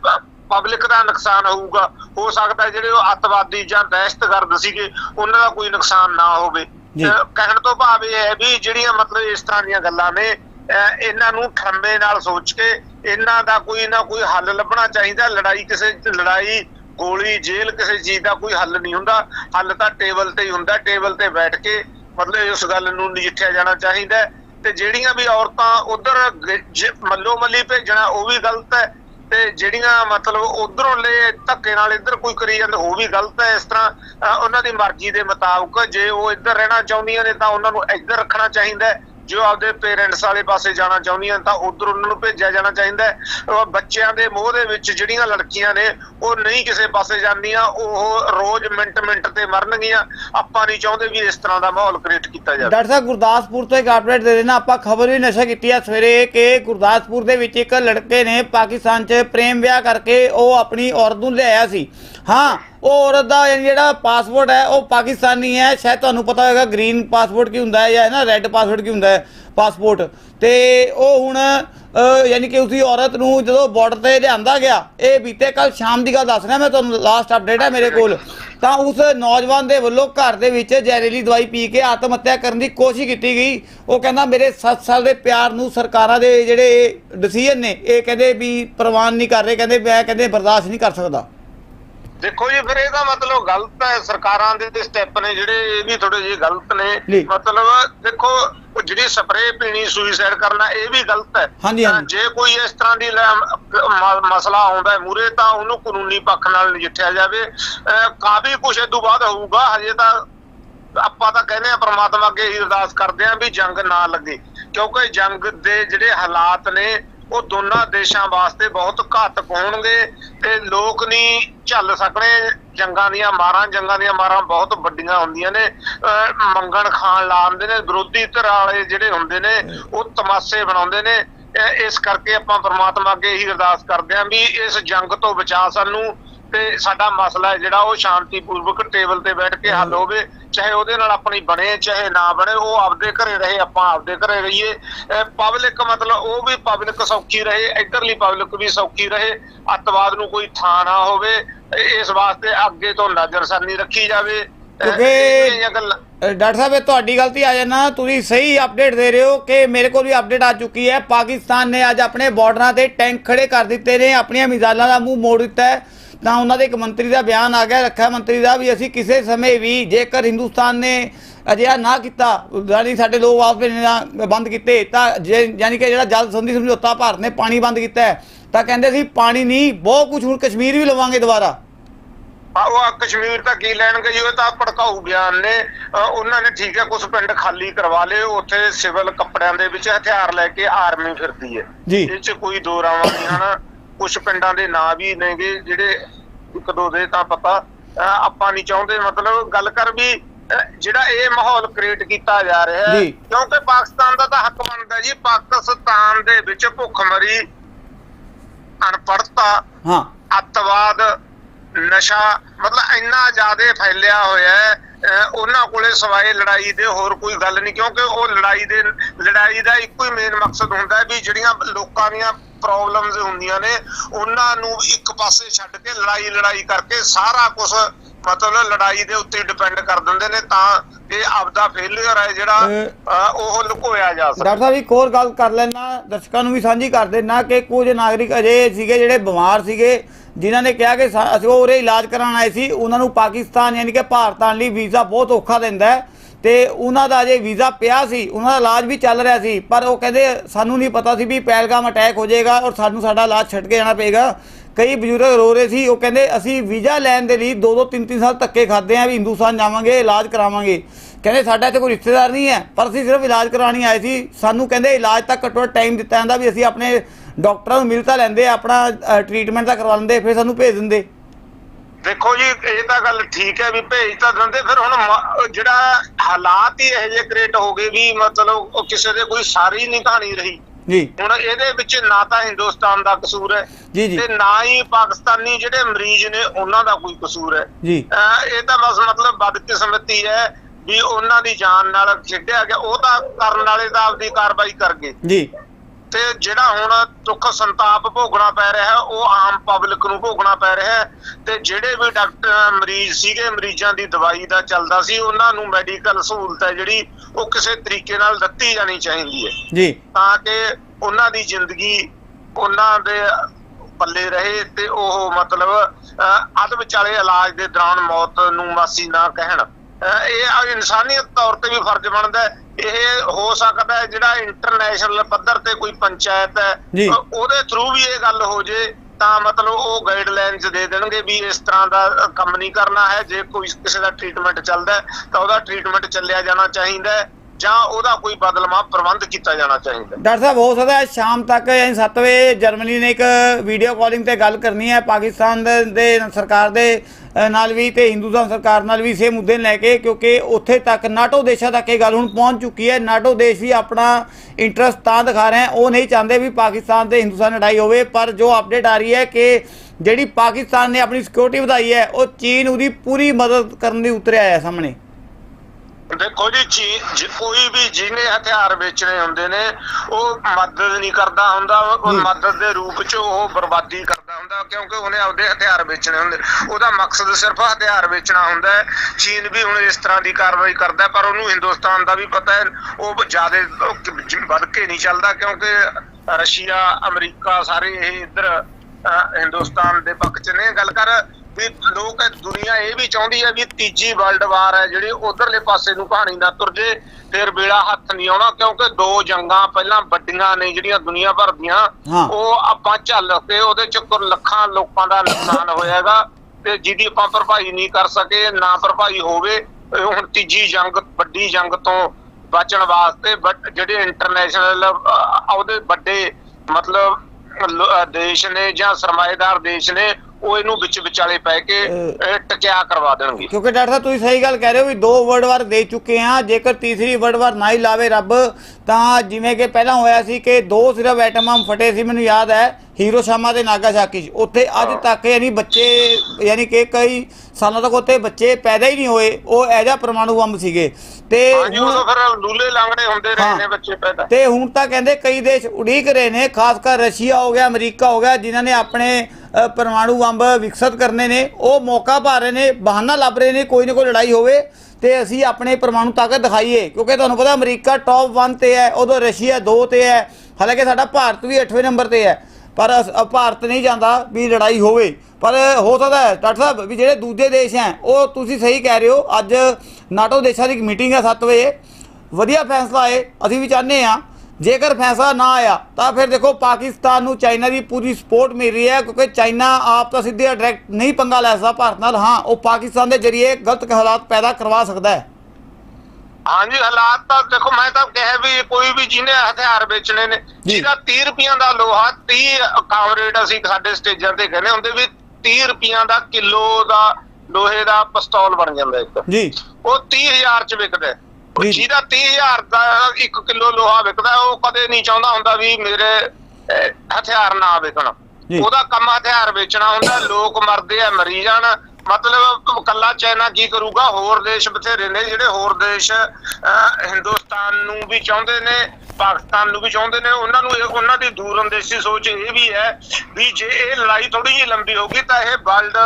ਪਬਲਿਕ ਦਾ ਨੁਕਸਾਨ ਹੋਊਗਾ ਹੋ ਸਕਦਾ ਜਿਹੜੇ ਉਹ ਅੱਤਵਾਦੀ ਜਾਂ ਦਹਿਸ਼ਤਗਰਦ ਸੀਗੇ ਉਹਨਾਂ ਦਾ ਕੋਈ ਨੁਕਸਾਨ ਨਾ ਹੋਵੇ। ਕਹਿਣ ਤੋਂ ਭਾਵ ਇਹ ਹੈ ਵੀ ਜਿਹੜੀਆਂ ਮਤਲਬ ਇਸ ਤਰ੍ਹਾਂ ਦੀਆਂ ਗੱਲਾਂ ਨੇ ਇਹਨਾਂ ਨੂੰ ਠੰਮੇ ਨਾਲ ਸੋਚ ਕੇ ਇਹਨਾਂ ਦਾ ਕੋਈ ਨਾ ਕੋਈ ਹੱਲ ਲੱਭਣਾ ਚਾਹੀਦਾ। ਲੜਾਈ ਕਿਸੇ ਲੜਾਈ ਗੋਲੀ ਜੇਲ੍ਹ ਕਿਸੇ ਚੀਜ਼ ਦਾ ਕੋਈ ਹੱਲ ਨਹੀਂ ਹੁੰਦਾ। ਹੱਲ ਤਾਂ ਟੇਬਲ ਤੇ ਹੀ ਹੁੰਦਾ। ਟੇਬਲ ਤੇ ਬੈਠ ਕੇ ਮਤਲਬ ਉਸ ਗੱਲ ਨੂੰ ਨਜਿੱਠਿਆ ਜਾਣਾ ਚਾਹੀਦਾ। ਤੇ ਜਿਹੜੀਆਂ ਵੀ ਔਰਤਾਂ ਉਧਰ ਮੱਲੋ ਮੱਲੀ ਭੇਜਣਾ ਉਹ ਵੀ ਗਲਤ ਹੈ। ਤੇ ਜਿਹੜੀਆਂ ਮਤਲਬ ਉਧਰੋਂ ਲੈ ਧੱਕੇ ਨਾਲ ਇੱਧਰ ਕੋਈ ਕਰੀ ਜਾਂਦਾ, ਉਹ ਵੀ ਗਲਤ ਹੈ। ਇਸ ਤਰ੍ਹਾਂ ਉਹਨਾਂ ਦੀ ਮਰਜ਼ੀ ਦੇ ਮੁਤਾਬਕ ਜੇ ਉਹ ਇੱਧਰ ਰਹਿਣਾ ਚਾਹੁੰਦੀਆਂ ਨੇ ਤਾਂ ਉਹਨਾਂ ਨੂੰ ਇੱਧਰ ਰੱਖਣਾ ਚਾਹੀਦਾ ਹੈ। ਜੋ ਆਪਦੇ ਪੇਰੈਂਟਸ ਵਾਲੇ ਪਾਸੇ ਜਾਣਾ ਚਾਹੁੰਦੀਆਂ ਤਾਂ ਉਧਰ ਉਹਨਾਂ ਨੂੰ ਭੇਜਿਆ ਜਾਣਾ ਚਾਹੀਦਾ ਬੱਚਿਆਂ ਦੇ ਮੋਹ ਦੇ ਵਿੱਚ ਜਿਹੜੀਆਂ ਲੜਕੀਆਂ ਨੇ, ਉਹ ਨਹੀਂ ਕਿਸੇ ਪਾਸੇ ਜਾਂਦੀਆਂ, ਉਹ ਰੋਜ਼ ਮਿੰਟ ਮਿੰਟ ਤੇ ਮਰਨਗੀਆਂ। ਆਪਾਂ ਨਹੀਂ ਚਾਹੁੰਦੇ ਵੀ ਇਸ ਤਰ੍ਹਾਂ ਦਾ ਮਾਹੌਲ ਕ੍ਰੀਏਟ ਕੀਤਾ ਜਾਵੇ। ਡਾਕਟਰ ਸਾਹਿਬ, ਗੁਰਦਾਸਪੁਰ ਤੋਂ ਇੱਕ ਅਪਡੇਟ ਦੇ ਦੇਣਾ। ਆਪਾਂ ਖਬਰ ਵੀ ਨਸ਼ਾ ਕੀਤੀ ਆ ਸਵੇਰੇ ਕਿ ਗੁਰਦਾਸਪੁਰ ਦੇ ਵਿੱਚ ਇੱਕ ਲੜਕੇ ਨੇ ਪਾਕਿਸਤਾਨ 'ਚ ਪ੍ਰੇਮ ਵਿਆਹ ਕਰਕੇ ਉਹ ਆਪਣੀ ਔਰਤ ਨੂੰ ਲਿਆਇਆ ਸੀ। ਹਾਂ ਉਹ ਔਰਤ ਦਾ ਜਿਹੜਾ ਪਾਸਪੋਰਟ ਹੈ, ਉਹ ਪਾਕਿਸਤਾਨੀ ਹੈ। ਸ਼ਾਇਦ ਤੁਹਾਨੂੰ ਪਤਾ ਹੋਵੇਗਾ ਗ੍ਰੀਨ ਪਾਸਪੋਰਟ ਕੀ ਹੁੰਦਾ ਹੈ ਜਾਂ ਹੈ ਨਾ ਰੈੱਡ ਪਾਸਪੋਰਟ ਕੀ ਹੁੰਦਾ ਹੈ ਪਾਸਪੋਰਟ ਤੇ ਉਹ ਹੁਣ ਯਾਨੀ ਕਿ ਉਸਦੀ ਔਰਤ ਨੂੰ ਜਦੋਂ ਬਾਰਡਰ ਤੇ ਲਿਆਂਦਾ ਗਿਆ, ਇਹ ਬੀਤੇ ਕੱਲ ਸ਼ਾਮ ਦੀ ਗੱਲ ਦੱਸ ਰਿਹਾ, ਮੈਂ ਤੁਹਾਨੂੰ ਲਾਸਟ ਅਪਡੇਟ ਹੈ ਮੇਰੇ ਕੋਲ। ਤਾਂ ਉਸ ਨੌਜਵਾਨ ਦੇ ਵੱਲੋਂ ਘਰ ਦੇ ਵਿੱਚ ਜ਼ਹਿਰੀਲੀ ਦਵਾਈ ਪੀ ਕੇ ਆਤਮ ਹੱਤਿਆ ਕਰਨ ਦੀ ਕੋਸ਼ਿਸ਼ ਕੀਤੀ ਗਈ। ਉਹ ਕਹਿੰਦਾ, ਮੇਰੇ 7 ਸਾਲ ਦੇ ਪਿਆਰ ਨੂੰ ਸਰਕਾਰਾਂ ਦੇ ਜਿਹੜੇ ਡਿਸੀਜਨ ਨੇ, ਇਹ ਕਹਿੰਦੇ ਵੀ ਪ੍ਰਵਾਨ ਨਹੀਂ ਕਰ ਰਹੇ, ਕਹਿੰਦੇ ਮੈਂ ਕਹਿੰਦੇ ਬਰਦਾਸ਼ਤ ਨਹੀਂ ਕਰ ਸਕਦਾ। ਦੇਖੋ ਜੀ ਫਿਰ ਇਹਦਾ ਮਤਲਬ ਗਲਤ ਹੈ ਸਰਕਾਰਾਂ ਦੇ ਸਟੈਪ ਨੇ ਜਿਹੜੇ ਇਹ ਵੀ ਥੋੜੇ ਜਿਹੇ ਗਲਤ। ਨੇ ਮਤਲਬ ਦੇਖੋ ਜਿਹੜੀ ਸਪਰੇਅ ਪੀਣੀ ਸੁਸਾਈਡ ਕਰਨਾ ਇਹ ਵੀ ਗਲਤ ਹੈ ਤਾਂ। ਜੇ ਕੋਈ ਇਸ ਤਰ੍ਹਾਂ ਦੀ ਮਸਲਾ ਆਉਂਦਾ ਹੈ ਮੂਰੇ ਤਾਂ ਉਹਨੂੰ ਕਾਨੂੰਨੀ ਪੱਖ ਨਾਲ ਨਜਿੱਠਿਆ ਜਾਵੇ ਕਾਫੀ ਕੁਝ ਇਦੋਂ ਬਾਅਦ ਹੋਊਗਾ ਹਜੇ ਤਾਂ ਆਪਾਂ ਤਾਂ ਕਹਿੰਦੇ ਆ ਪ੍ਰਮਾਤਮਾ ਅੱਗੇ ਹੀ ਅਰਦਾਸ ਕਰਦੇ ਆ ਵੀ ਜੰਗ ਨਾ ਲੱਗੇ ਕਿਉਂਕਿ ਜੰਗ ਦੇ ਜਿਹੜੇ ਹਾਲਾਤ ਨੇ ਉਹ ਦੋਨਾਂ ਦੇਸ਼ਾਂ ਵਾਸਤੇ ਬਹੁਤ ਘਾਤਕ ਹੋਣਗੇ ਤੇ ਲੋਕ ਨਹੀਂ ਝੱਲ ਸਕਣੇ ਜੰਗਾਂ ਦੀਆਂ ਮਾਰਾਂ, ਜੰਗਾਂ ਦੀਆਂ ਮਾਰਾਂ ਬਹੁਤ ਵੱਡੀਆਂ ਹੁੰਦੀਆਂ ਨੇ। ਅਹ ਮੰਗਣ ਖਾਣ ਲਾਉਂਦੇ ਨੇ, ਵਿਰੋਧੀ ਧਿਰ ਵਾਲੇ ਜਿਹੜੇ ਹੁੰਦੇ ਨੇ, ਉਹ ਤਮਾਸ਼ੇ ਬਣਾਉਂਦੇ ਨੇ। ਇਸ ਕਰਕੇ ਆਪਾਂ ਪ੍ਰਮਾਤਮਾ ਅੱਗੇ ਇਹੀ ਅਰਦਾਸ ਕਰਦੇ ਆਂ ਵੀ ਇਸ ਜੰਗ ਤੋਂ ਬਚਾ ਸਾਨੂੰ ਤੇ ਸਾਡਾ ਮਸਲਾ ਹੈ ਜਿਹੜਾ ਉਹ ਸ਼ਾਂਤੀਪੂਰਵਕ ਟੇਬਲ ਤੇ ਬੈਠ ਕੇ ਹੱਲ ਹੋਵੇ ਚਾਹੇ ਉਹਦੇ ਨਾਲ ਆਪਣੀ ਬਣੇ ਚਾਹੇ ਨਾ ਬਣੇ ਉਹ ਆਪਦੇ ਘਰੇ ਰਹੇ ਆਪਾਂ ਆਪਦੇ ਘਰੇ ਰਹੀਏ। ਪਬਲਿਕ ਮਤਲਬ ਉਹ ਵੀ ਪਬਲਿਕ ਸੌਖੀ ਰਹੇ ਇਧਰਲੀ ਪਬਲਿਕ ਵੀ ਸੌਖੀ ਰਹੇ ਅੱਤਵਾਦ ਨੂੰ ਕੋਈ ਥਾਂ ਨਾ ਹੋਵੇ ਇਸ ਵਾਸਤੇ ਅੱਗੇ ਤੋਂ ਨਜ਼ਰਸਾਨੀ ਰੱਖੀ ਜਾਵੇ। ਕਿਉਂਕਿ- ਡਾਕਟਰ ਸਾਹਿਬ ਇਹ ਤੁਹਾਡੀ ਗਲਤੀ ਆ ਜਾਣਾ ਤੁਸੀਂ ਸਹੀ ਅਪਡੇਟ ਦੇ ਰਹੇ ਹੋ ਕਿ ਮੇਰੇ ਕੋਲ ਵੀ ਅਪਡੇਟ ਆ ਚੁੱਕੀ ਹੈ। ਪਾਕਿਸਤਾਨ ਨੇ ਅੱਜ ਆਪਣੇ ਬਾਰਡਰਾਂ ਤੇ ਟੈਂਕ ਖੜੇ ਕਰ ਦਿੱਤੇ ਨੇ ਆਪਣੀਆਂ ਮਿਜ਼ਾਈਲਾਂ ਦਾ ਮੂੰਹ ਮੋੜ ਦਿੱਤਾ ਹੈ। ਤਾਂ ਉਹਨਾਂ ਦੇ ਇੱਕ ਮੰਤਰੀ ਦਾ ਬਿਆਨ ਆ ਗਿਆ ਰੱਖਿਆ ਮੰਤਰੀ ਦਾ ਵੀ ਅਸੀਂ ਕਿਸੇ ਸਮੇਂ ਵੀ ਜੇਕਰ ਹਿੰਦੁਸਤਾਨ ਨੇ ਅਜਿਹਾ ਨਾ ਕੀਤਾ ਯਾਨੀ ਸਾਡੇ ਲੋਕ ਭੇਜਣਾ ਬੰਦ ਕੀਤੇ ਤਾਂ ਯਾਨੀ ਕਿ ਜਿਹੜਾ ਜਲ ਸੰਧੀ ਸਮਝੌਤਾ ਭਾਰਤ ਨੇ ਪਾਣੀ ਬੰਦ ਕੀਤਾ ਹੈ ਤਾਂ ਕਹਿੰਦੇ ਸੀ ਪਾਣੀ ਨਹੀਂ ਬਹੁਤ ਕੁਝ ਹੁਣ ਕਸ਼ਮੀਰ ਵੀ ਲਵਾਂਗੇ ਦੁਬਾਰਾ। ਉਹ ਕਸ਼ਮੀਰ ਤਾਂ ਕੀ ਲੈਣਗੇ ਜੀ ਉਹ ਤਾਂ ਭੜਕਾਊ ਬਿਆਨ ਨੇ। ਉਹਨਾਂ ਨੇ ਠੀਕ ਹੈ ਕੁਝ ਪਿੰਡ ਖਾਲੀ ਕਰਵਾ ਲਏ ਉੱਥੇ ਸਿਵਲ ਕੱਪੜਿਆਂ ਦੇ ਵਿੱਚ ਹਥਿਆਰ ਲੈ ਕੇ ਆਰਮੀ ਫਿਰਦੀ ਹੈ। ਇਹ 'ਚ ਕੋਈ ਦੋ ਰਾਵਾਂ ਨਹੀਂ ਹਨ। ਕੁਝ ਪਿੰਡਾਂ ਦੇ ਨਾਂ ਵੀ ਨੇਗੇ ਜਿਹੜੇ ਇੱਕ ਦੋ ਦੇ ਤਾਂ ਪਤਾ। ਆਪਾਂ ਨਹੀਂ ਚਾਹੁੰਦੇ ਮਤਲਬ ਗੱਲ ਕਰ ਵੀ ਜਿਹੜਾ ਇਹ ਮਾਹੌਲ ਕ੍ਰੀਏਟ ਕੀਤਾ ਜਾ ਰਿਹਾ ਹੈ। ਕਿਉਂਕਿ ਪਾਕਿਸਤਾਨ ਦਾ ਤਾਂ ਹੱਕ ਬਣਦਾ ਜੀ। ਪਾਕਿਸਤਾਨ ਦੇ ਵਿੱਚ ਭੁੱਖਮਰੀ ਅਨਪੜ੍ਹਤਾ ਹਾਂ। ਅੱਤਵਾਦ ਨਸ਼ਾ ਮਤਲਬ ਇੰਨਾ ਜ਼ਿਆਦਾ ਫੈਲਿਆ ਹੋਇਆ ਹੈ ਉਹਨਾਂ ਕੋਲੇ ਸਵਾਏ ਲੜਾਈ ਦੇ ਹੋਰ ਕੋਈ ਗੱਲ ਨਹੀਂ ਕਿਉਂਕਿ ਉਹ ਲੜਾਈ ਦੇ ਲੜਾਈ ਦਾ ਇੱਕੋ ਹੀ ਮੇਨ ਮਕਸਦ ਹੁੰਦਾ ਹੈ ਵੀ ਜਿਹੜੀਆਂ ਲੋਕਾਂ ਦੀਆਂ ਪ੍ਰੋਬਲਮਸ ਹੁੰਦੀਆਂ ਨੇ ਉਹਨਾਂ ਨੂੰ ਇੱਕ ਪਾਸੇ ਛੱਡ ਕੇ ਲੜਾਈ ਲੜਾਈ ਕਰਕੇ ਸਾਰਾ ਕੁਝ ਮਤਲਬ ਲੜਾਈ ਦੇ ਉੱਤੇ ਡਿਪੈਂਡ ਕਰ ਦਿੰਦੇ ਨੇ ਤਾਂ ਇਹ ਆਪਦਾ ਫੇਲਿਅਰ ਹੈ ਜਿਹੜਾ ਉਹ ਲੁਕੋਇਆ ਜਾ ਸਕਦਾ ਡਾਕਟਰ ਸਾਹਿਬ ਇੱਕ ਹੋਰ ਗੱਲ ਕਰ ਲੈਣਾ ਦਰਸ਼ਕਾਂ ਨੂੰ ਵੀ ਸਾਂਝੀ ਕਰ ਦੇਣਾ ਕਿ ਕੁਝ ਨਾਗਰਿਕ ਅਜੇ ਸੀਗੇ ਜਿਹੜੇ ਬਿਮਾਰ ਸੀਗੇ ਜਿਨ੍ਹਾਂ ਨੇ ਕਿਹਾ ਕਿ ਸਾ- ਅਸੀਂ ਉਹ ਉਰੇ ਇਲਾਜ ਕਰਾਉਣ ਆਏ ਸੀ, ਉਹਨਾਂ ਨੂੰ ਪਾਕਿਸਤਾਨ ਯਾਨੀ ਕਿ ਭਾਰਤ ਆਉਣ ਲਈ ਵੀਜ਼ਾ ਬਹੁਤ ਔਖਾ ਦਿੰਦਾ ਹੈ ਤੇ ਉਹਨਾਂ ਦਾ ਜੇ ਵੀਜ਼ਾ ਪਿਆ ਸੀ, ਉਹਨਾਂ ਦਾ ਇਲਾਜ ਵੀ ਚੱਲ ਰਿਹਾ ਸੀ, ਪਰ ਉਹ ਕਹਿੰਦੇ ਸਾਨੂੰ ਨਹੀਂ ਪਤਾ ਸੀ ਵੀ ਪਹਿਲਗਾਮ ਅਟੈਕ ਹੋ ਜਾਏਗਾ ਔਰ ਸਾਨੂੰ ਸਾਡਾ ਇਲਾਜ ਛੱਡ ਕੇ ਜਾਣਾ ਪਏਗਾ। ਕਈ ਬਜ਼ੁਰਗ ਰੋ ਰਹੇ ਸੀ, ਉਹ ਕਹਿੰਦੇ ਅਸੀਂ ਵੀਜ਼ਾ ਲੈਣ ਦੇ ਲਈ ਦੋ ਦੋ ਤਿੰਨ ਤਿੰਨ ਸਾਲ ਧੱਕੇ ਖਾਦੇ ਆ ਵੀ ਹਿੰਦੁਸਤਾਨ ਜਾਵਾਂਗੇ, ਇਲਾਜ ਕਰਾਵਾਂਗੇ। ਕਹਿੰਦੇ ਸਾਡਾ ਇੱਥੇ ਕੋਈ ਰਿਸ਼ਤੇਦਾਰ ਨਹੀਂ ਹੈ, ਪਰ ਅਸੀਂ ਸਿਰਫ ਇਲਾਜ ਕਰਾਣੀ ਆਏ ਸੀ। ਸਾਨੂੰ ਕਹਿੰਦੇ ਇਲਾਜ ਤੱਕ ਘੱਟੋ ਘੱਟ ਟਾਈਮ ਦਿੱਤਾ ਜਾਂਦਾ ਵੀ ਅਸੀਂ ਆਪਣੇ ਡਾਕਟਰਾਂ ਨੂੰ ਮਿਲ ਤਾਂ ਲੈਂਦੇ ਆਪਣਾ ਟ੍ਰੀਟਮੈਂਟ ਤਾਂ ਕਰਵਾ ਲੈਂਦੇ ਫਿਰ ਸਾਨੂੰ ਭੇਜ ਦਿੰਦੇ। ਦੇਖੋ ਜੀ ਇਹ ਤਾਂ ਗੱਲ ਠੀਕ ਹੈ ਵੀ ਭੇਜ ਤਾਂ ਦਿੰਦੇ ਫਿਰ ਹੁਣ ਜਿਹੜਾ ਹਾਲਾਤ ਹੀ ਇਹੋ ਜਿਹੇ ਕ੍ਰੀਏਟ ਹੋ ਗਏ ਵੀ ਮਤਲਬ ਉਹ ਕਿਸੇ ਦੇ ਕੋਈ ਸਾਰੀ ਨਹੀਂ ਕਹਾਣੀ ਰਹੀ। ਜੀ। ਹੁਣ ਇਹਦੇ ਵਿੱਚ ਨਾ ਤਾਂ ਹਿੰਦੁਸਤਾਨ ਦਾ ਕਸੂਰ ਹੈ। ਤੇ ਨਾ ਹੀ ਪਾਕਿਸਤਾਨੀ ਜਿਹੜੇ ਮਰੀਜ਼ ਨੇ ਉਹਨਾਂ ਦਾ ਕੋਈ ਕਸੂਰ ਹੈ। ਇਹ ਤਾਂ ਬਸ ਮਤਲਬ ਬਦਕਿਸਮਤੀ ਹੈ ਵੀ ਉਹਨਾਂ ਦੀ ਜਾਨ ਨਾਲ ਖੇਡਿਆ ਗਿਆ ਉਹ ਤਾਂ ਕਰਨ ਵਾਲੇ ਤਾਂ ਆਪਦੀ ਕਾਰਵਾਈ ਕਰ ਗਏ। ਜੀ। ਤੇ ਜਿਹੜਾ ਹੁਣ ਦੁੱਖ ਸੰਤਾਪ ਭੋਗਣਾ ਪੈ ਰਿਹਾ ਹੈ ਉਹ ਆਮ ਪਬਲਿਕ ਨੂੰ ਭੋਗਣਾ ਪੈ ਰਿਹਾ ਹੈ। ਤੇ ਜਿਹੜੇ ਵੀ ਡਾਕਟਰ ਮਰੀਜ਼ ਸੀਗੇ ਮਰੀਜ਼ਾਂ ਦੀ ਦਵਾਈ ਦਾ ਚੱਲਦਾ ਸੀ ਉਹਨਾਂ ਨੂੰ ਮੈਡੀਕਲ ਸਹੂਲਤ ਹੈ ਜਿਹੜੀ ਉਹ ਕਿਸੇ ਤਰੀਕੇ ਨਾਲ ਦਿੱਤੀ ਜਾਣੀ ਚਾਹੀਦੀ ਹੈ। ਜੀ। ਤਾਂ ਕਿ ਉਹਨਾਂ ਦੀ ਜ਼ਿੰਦਗੀ ਉਹਨਾਂ ਦੇ ਪੱਲੇ ਰਹੇ ਤੇ ਉਹ ਮਤਲਬ ਅੱਧ ਵਿਚਾਲੇ ਇਲਾਜ ਦੇ ਦੌਰਾਨ ਮੌਤ ਨੂੰ ਮਾਸੀ ਨਾ ਕਹਿਣ। ਇਹ ਇਨਸਾਨੀਅਤ ਤੌਰ ਤੇ ਵੀ ਫਰਜ਼ ਬਣਦਾ ਹੈ। ਇਹ ਹੋ ਸਕਦਾ ਹੈ ਜਿਹੜਾ ਇੰਟਰਨੈਸ਼ਨਲ ਪੱਧਰ ਤੇ ਕੋਈ ਪੰਚਾਇਤ ਹੈ ਉਹਦੇ ਥਰੂ ਵੀ ਇਹ ਗੱਲ ਹੋ ਜੇ ਤਾਂ ਮਤਲਬ ਉਹ ਗਾਈਡਲਾਈਨਸ ਦੇ ਦੇਣਗੇ ਵੀ ਇਸ ਤਰ੍ਹਾਂ ਦਾ ਕੰਮ ਨਹੀਂ ਕਰਨਾ ਹੈ। ਜੇ ਕੋਈ ਕਿਸੇ ਦਾ ਟ੍ਰੀਟਮੈਂਟ ਚੱਲਦਾ ਹੈ ਤਾਂ ਉਹਦਾ ਟ੍ਰੀਟਮੈਂਟ ਚੱਲਿਆ ਜਾਣਾ ਚਾਹੀਦਾ ਹੈ। ਜਾਂ ਉਹਦਾ ਕੋਈ ਬਦਲਵਾਂ ਪ੍ਰਬੰਧ ਕੀਤਾ ਜਾਣਾ ਚਾਹੀਦਾ। ਡਾਕਟਰ ਸਾਹਿਬ, ਹੋ ਸਕਦਾ ਹੈ ਸ਼ਾਮ ਤੱਕ ਯਾਨੀ 7 ਵਜੇ ਜਰਮਨੀ ਨੇ ਇੱਕ ਵੀਡੀਓ ਕਾਲਿੰਗ ਤੇ ਗੱਲ ਕਰਨੀ ਹੈ। ਪਾਕਿਸਤਾਨ ਦੇ- ਸਰਕਾਰ ਦੇ ਨਾਲ ਵੀ ਤੇ ਹਿੰਦੁਸਤਾਨ ਸਰਕਾਰ ਨਾਲ ਵੀ ਇਸੇ ਮੁੱਦੇ ਲੈ ਕੇ, ਕਿਉਂਕਿ ਉੱਥੇ ਤੱਕ ਨਾਟੋ ਦੇਸ਼ਾਂ ਤੱਕ ਇਹ ਗੱਲ ਹੁਣ ਪਹੁੰਚ ਚੁੱਕੀ ਹੈ। ਨਾਟੋ ਦੇਸ਼ ਵੀ ਆਪਣਾ ਇੰਟਰਸਟ ਤਾਂ ਦਿਖਾ ਰਹੇ ਉਹ ਨਹੀਂ ਚਾਹੁੰਦੇ ਵੀ ਪਾਕਿਸਤਾਨ ਤੇ ਹਿੰਦੁਸਤਾਨ ਲੜਾਈ ਹੋਵੇ, ਪਰ ਜੋ ਅਪਡੇਟ ਆ ਰਹੀ ਹੈ ਕਿ ਜਿਹੜੀ ਪਾਕਿਸਤਾਨ ਨੇ ਆਪਣੀ ਸਿਕਿਉਰਿਟੀ ਵਧਾਈ ਹੈ, ਉਹ ਚੀਨ ਉਹਦੀ ਪੂਰੀ ਮਦਦ ਕਰਨ ਦੀ ਉਤਰਿਆ ਹੈ ਸਾਹਮਣੇ। ਦੇਖੋ ਜੀ ਜ- ਕੋਈ ਵੀ ਜਿਹਨੇ ਹਥਿਆਰ ਵੇਚਣੇ ਹੁੰਦੇ ਨੇ ਉਹ ਮਦਦ ਨਹੀਂ ਕਰਦਾ ਹੁੰਦਾ ਉਹ। ਮਦਦ ਦੇ ਰੂਪ ਚ ਉਹ ਬਰਬਾਦੀ ਕਰਦਾ ਹੁੰਦਾ ਕਿਉਂਕਿ ਉਹਨੇ ਆਪਦੇ ਹਥਿਆਰ ਵੇਚਣੇ ਹੁੰਦੇ। ਉਹਦਾ ਮਕਸਦ ਸਿਰਫ ਹਥਿਆਰ ਵੇਚਣਾ ਹੁੰਦਾ ਹੈ। ਚੀਨ ਵੀ ਹੁਣ ਇਸ ਤਰ੍ਹਾਂ ਦੀ ਕਾਰਵਾਈ ਕਰਦਾ ਪਰ ਉਹਨੂੰ ਹਿੰਦੁਸਤਾਨ ਦਾ ਵੀ ਪਤਾ ਹੈ ਉਹ ਜ਼ਿਆਦਾ ਵੱਧ ਕੇ ਨਹੀਂ ਚੱਲਦਾ ਕਿਉਂਕਿ ਰਸ਼ੀਆ ਅਮਰੀਕਾ ਸਾਰੇ ਇਹ ਇੱਧਰ ਹਿੰਦੁਸਤਾਨ ਦੇ ਪੱਖ ਚ ਨੇ। ਗੱਲ ਕਰ ਵੀ ਲੋਕ ਦੁਨੀਆ ਇਹ ਵੀ ਚਾਹੁੰਦੀ ਹੈ ਵੀ ਤੀਜੀ ਵਰਲਡ ਵਾਰ ਹੈ ਜਿਹੜੀ ਉਧਰਲੇ ਪਾਸੇ ਨੂੰ ਕਹਾਣੀ ਨਾ ਤੁਰ ਜੇ ਫਿਰ ਬੇੜਾ ਹੱਥ ਨਹੀਂ ਆਉਣਾ ਕਿਉਂਕਿ ਦੋ ਜੰਗਾਂ ਪਹਿਲਾਂ ਵੱਡੀਆਂ ਨੇ ਜਿਹੜੀਆਂ ਦੁਨੀਆ ਭਰ ਦੀਆਂ। ਉਹ ਆਪਾਂ ਝੱਲ ਕੇ ਉਹਦੇ ਚ ਲੱਖਾਂ ਲੋਕਾਂ ਦਾ ਨੁਕਸਾਨ ਹੋਇਆਗਾ ਤੇ ਜਿਹਦੀ ਆਪਾਂ ਭਰਪਾਈ ਨਹੀਂ ਕਰ ਸਕੇ ਨਾ ਭਰਪਾਈ ਹੋਵੇ ਹੁਣ ਤੀਜੀ ਜੰਗ ਵੱਡੀ ਜੰਗ ਤੋਂ ਬਚਣ ਵਾਸਤੇ ਜਿਹੜੇ ਇੰਟਰਨੈਸ਼ਨਲ ਉਹਦੇ ਵੱਡੇ ਮਤਲਬ ਦੇਸ਼ ਨੇ ਜਾਂ ਸਰਮਾਏਦਾਰ ਦੇਸ਼ ਨੇ ਉਹ ਇਹਨੂੰ ਵਿੱਚ ਵਿਚਾਲੇ ਪੈ ਕੇ ਟਕਿਆ ਕਰਵਾ ਦੇਣਗੇ। ਕਿਉਂਕਿ ਡਾਕਟਰ ਸਾਹਿਬ ਤੁਸੀਂ ਸਹੀ ਗੱਲ ਕਹਿ ਰਹੇ ਹੋ ਵੀ ਦੋ ਵਰਲਡ ਵਾਰ ਦੇ ਚੁੱਕੇ ਆ ਜੇਕਰ ਤੀਸਰੀ ਵਰਲਡ ਵਾਰ ਨਾ ਹੀ ਲਾਵੇ ਰੱਬ ਤਾਂ ਜਿਵੇਂ ਕਿ ਪਹਿਲਾਂ ਹੋਇਆ ਸੀ ਕਿ ਦੋ ਸਿਰਫ ਐਟਮ ਫਟੇ ਸੀ ਮੈਨੂੰ ਯਾਦ ਹੈ ਹੀਰੋਸ਼ੀਮਾ ਤੇ ਨਾਗਾਸਾਕੀ ਉੱਥੇ ਅੱਜ ਤੱਕ ਯਾਨੀ ਬੱਚੇ ਯਾਨੀ ਕਿ ਕਈ ਸਾਲਾਂ ਤੱਕ ਉੱਥੇ ਬੱਚੇ ਪੈਦਾ ਹੀ ਨਹੀਂ ਹੋਏ ਉਹ ਐਜਾ ਪਰਮਾਣੂ ਬੰਬ ਸੀਗੇ। ਤੇ ਹੁਣ ਫਿਰ ਲੂਲੇ ਲਾਂਗੜੇ ਹੁੰਦੇ ਰਹੇ। ਨੇ ਬੱਚੇ ਪੈਦਾ। ਤੇ ਹੁਣ ਤਾਂ ਕਹਿੰਦੇ ਕਈ ਦੇਸ਼ ਉਡੀਕ ਰਹੇ ਨੇ ਖਾਸ ਕਰ ਰਸ਼ੀਆ ਹੋ ਗਿਆ ਅਮਰੀਕਾ ਹੋ ਗਿਆ ਜਿਨ੍ਹਾਂ ਨੇ ਆਪਣੇ ਪਰਮਾਣੂ ਬੰਬ ਵਿਕਸਿਤ ਕਰਨੇ ਨੇ ਉਹ ਮੌਕਾ ਪਾ ਰਹੇ ਨੇ ਬਹਾਨਾ ਲੱਭ ਰਹੇ ਨੇ ਕੋਈ ਨਾ ਕੋਈ ਲੜਾਈ ਹੋਵੇ। ਤੇ ਅਸੀਂ ਆਪਣੇ ਪਰਮਾਣੂ ਤਾਕਤ ਦਿਖਾਈਏ, ਕਿਉਂਕਿ ਤੁਹਾਨੂੰ ਪਤਾ ਅਮਰੀਕਾ ਟੌਪ 1 ਤੇ ਹੈ, ਉਦੋਂ ਰਸ਼ੀਆ 2 ਤੇ ਹੈ, ਹਾਲਾਂਕਿ ਸਾਡਾ ਭਾਰਤ ਵੀ 8ਵੇਂ ਨੰਬਰ ਤੇ ਹੈ, ਪਰ ਅਸ- ਭਾਰਤ ਨਹੀਂ ਜਾਂਦਾ ਵੀ ਲੜਾਈ ਹੋਵੇ। ਪਰ ਹੋ ਸਕਦਾ ਹੈ, ਡਾਕਟਰ ਸਾਹਿਬ, ਵੀ ਜਿਹੜੇ ਦੂਜੇ ਦੇਸ਼ ਹੈ, ਉਹ ਤੁਸੀਂ ਸਹੀ ਕਹਿ ਰਹੇ ਹੋ, ਅੱਜ ਨਾਟੋ ਦੇਸ਼ਾਂ ਦੀ ਇੱਕ ਮੀਟਿੰਗ ਹੈ 7 ਵਜੇ, ਵਧੀਆ ਫੈਸਲਾ ਹੈ, ਅਸੀਂ ਵੀ ਚਾਹੁੰਦੇ ਆ ਜੇਕਰ ਫੈਸਲਾ ਨਾ ਆਇਆ ਤਾਂ ਫਿਰ ਦੇਖੋ ਪਾਕਿਸਤਾਨ ਨੂੰ ਚਾਈਨਾ ਦੀ ਪੂਰੀ ਸਪੋਰਟ ਮਿਲ ਰਹੀ ਹੈ ਕਿਉਂਕਿ ਚਾਈਨਾ ਆਪ ਤਾਂ ਸਿੱਧੇ ਡਾਇਰੈਕਟ ਨਹੀਂ ਪੰਗਾ ਲੈ ਸਕਦਾ ਭਾਰਤ ਨਾਲ ਹਾਂ ਉਹ ਪਾਕਿਸਤਾਨ ਦੇ ਜ਼ਰੀਏ ਗਲਤ ਹਾਲਾਤ ਪੈਦਾ ਕਰਵਾ ਸਕਦਾ ਹੈ ਹਾਂਜੀ ਹਾਲਾਤ ਤਾਂ ਦੇਖੋ ਮੈਂ ਤਾਂ ਕਿਹਾ ਵੀ ਕੋਈ ਵੀ ਜਿਹਨੇ ਹਥਿਆਰ ਵੇਚਣੇ ਨੇ। ਜਿਹਦਾ 30 ਰੁਪਈਆਂ ਦਾ ਲੋਹਾ 30 ਕਾਮਰੇਡ ਅਸੀਂ ਸਾਡੇ ਸਟੇਜਾਂ ਤੇ ਕਹਿੰਦੇ ਹੁੰਦੇ ਵੀ 30 ਰੁਪਈਆਂ ਦਾ ਕਿਲੋ ਦਾ ਲੋਹੇ ਦਾ ਪਿਸਤੌਲ ਬਣ ਜਾਂਦਾ ਇੱਕ ਜੀ ਉਹ 30000 ਚ ਵਿਕਦਾ। ਉਹ। ਜਿਹਦਾ 30000 ਦਾ 1 ਕਿਲੋ ਲੋਹਾ ਵਿਕਦਾ ਉਹ ਕਦੇ ਨਹੀਂ ਚਾਹੁੰਦਾ ਹੁੰਦਾ ਵੀ ਮੇਰੇ ਹਥਿਆਰ ਨਾ ਵਿਕਣ। ਉਹਦਾ ਕੰਮ ਹਥਿਆਰ ਵੇਚਣਾ ਹੁੰਦਾ ਲੋਕ ਮਰਦੇ ਆ ਮਰੀ ਜਾਣ ਮਤਲਬ ਕੱਲਾ ਚਾਈਨਾ ਕੀ ਕਰੂਗਾ ਹੋਰ ਦੇਸ਼ ਬਥੇਰੇ ਨੇ ਜਿਹੜੇ ਹੋਰ ਦੇਸ਼ ਹਿੰਦੁਸਤਾਨ ਨੂੰ ਵੀ ਚਾਹੁੰਦੇ ਨੇ ਪਾਕਿਸਤਾਨ ਨੂੰ ਵੀ ਚਾਹੁੰਦੇ ਨੇ ਉਹਨਾਂ ਨੂੰ ਉਹਨਾਂ ਦੀ ਦੂਰਅੰਦੇਸ਼ੀ ਸੋਚ ਇਹ ਵੀ ਹੈ ਵੀ ਜੇ ਇਹ ਲੜਾਈ ਥੋੜੀ ਜਿਹੀ ਲੰਬੀ ਹੋਗੀ ਤਾਂ ਇਹ ਵਰਲਡ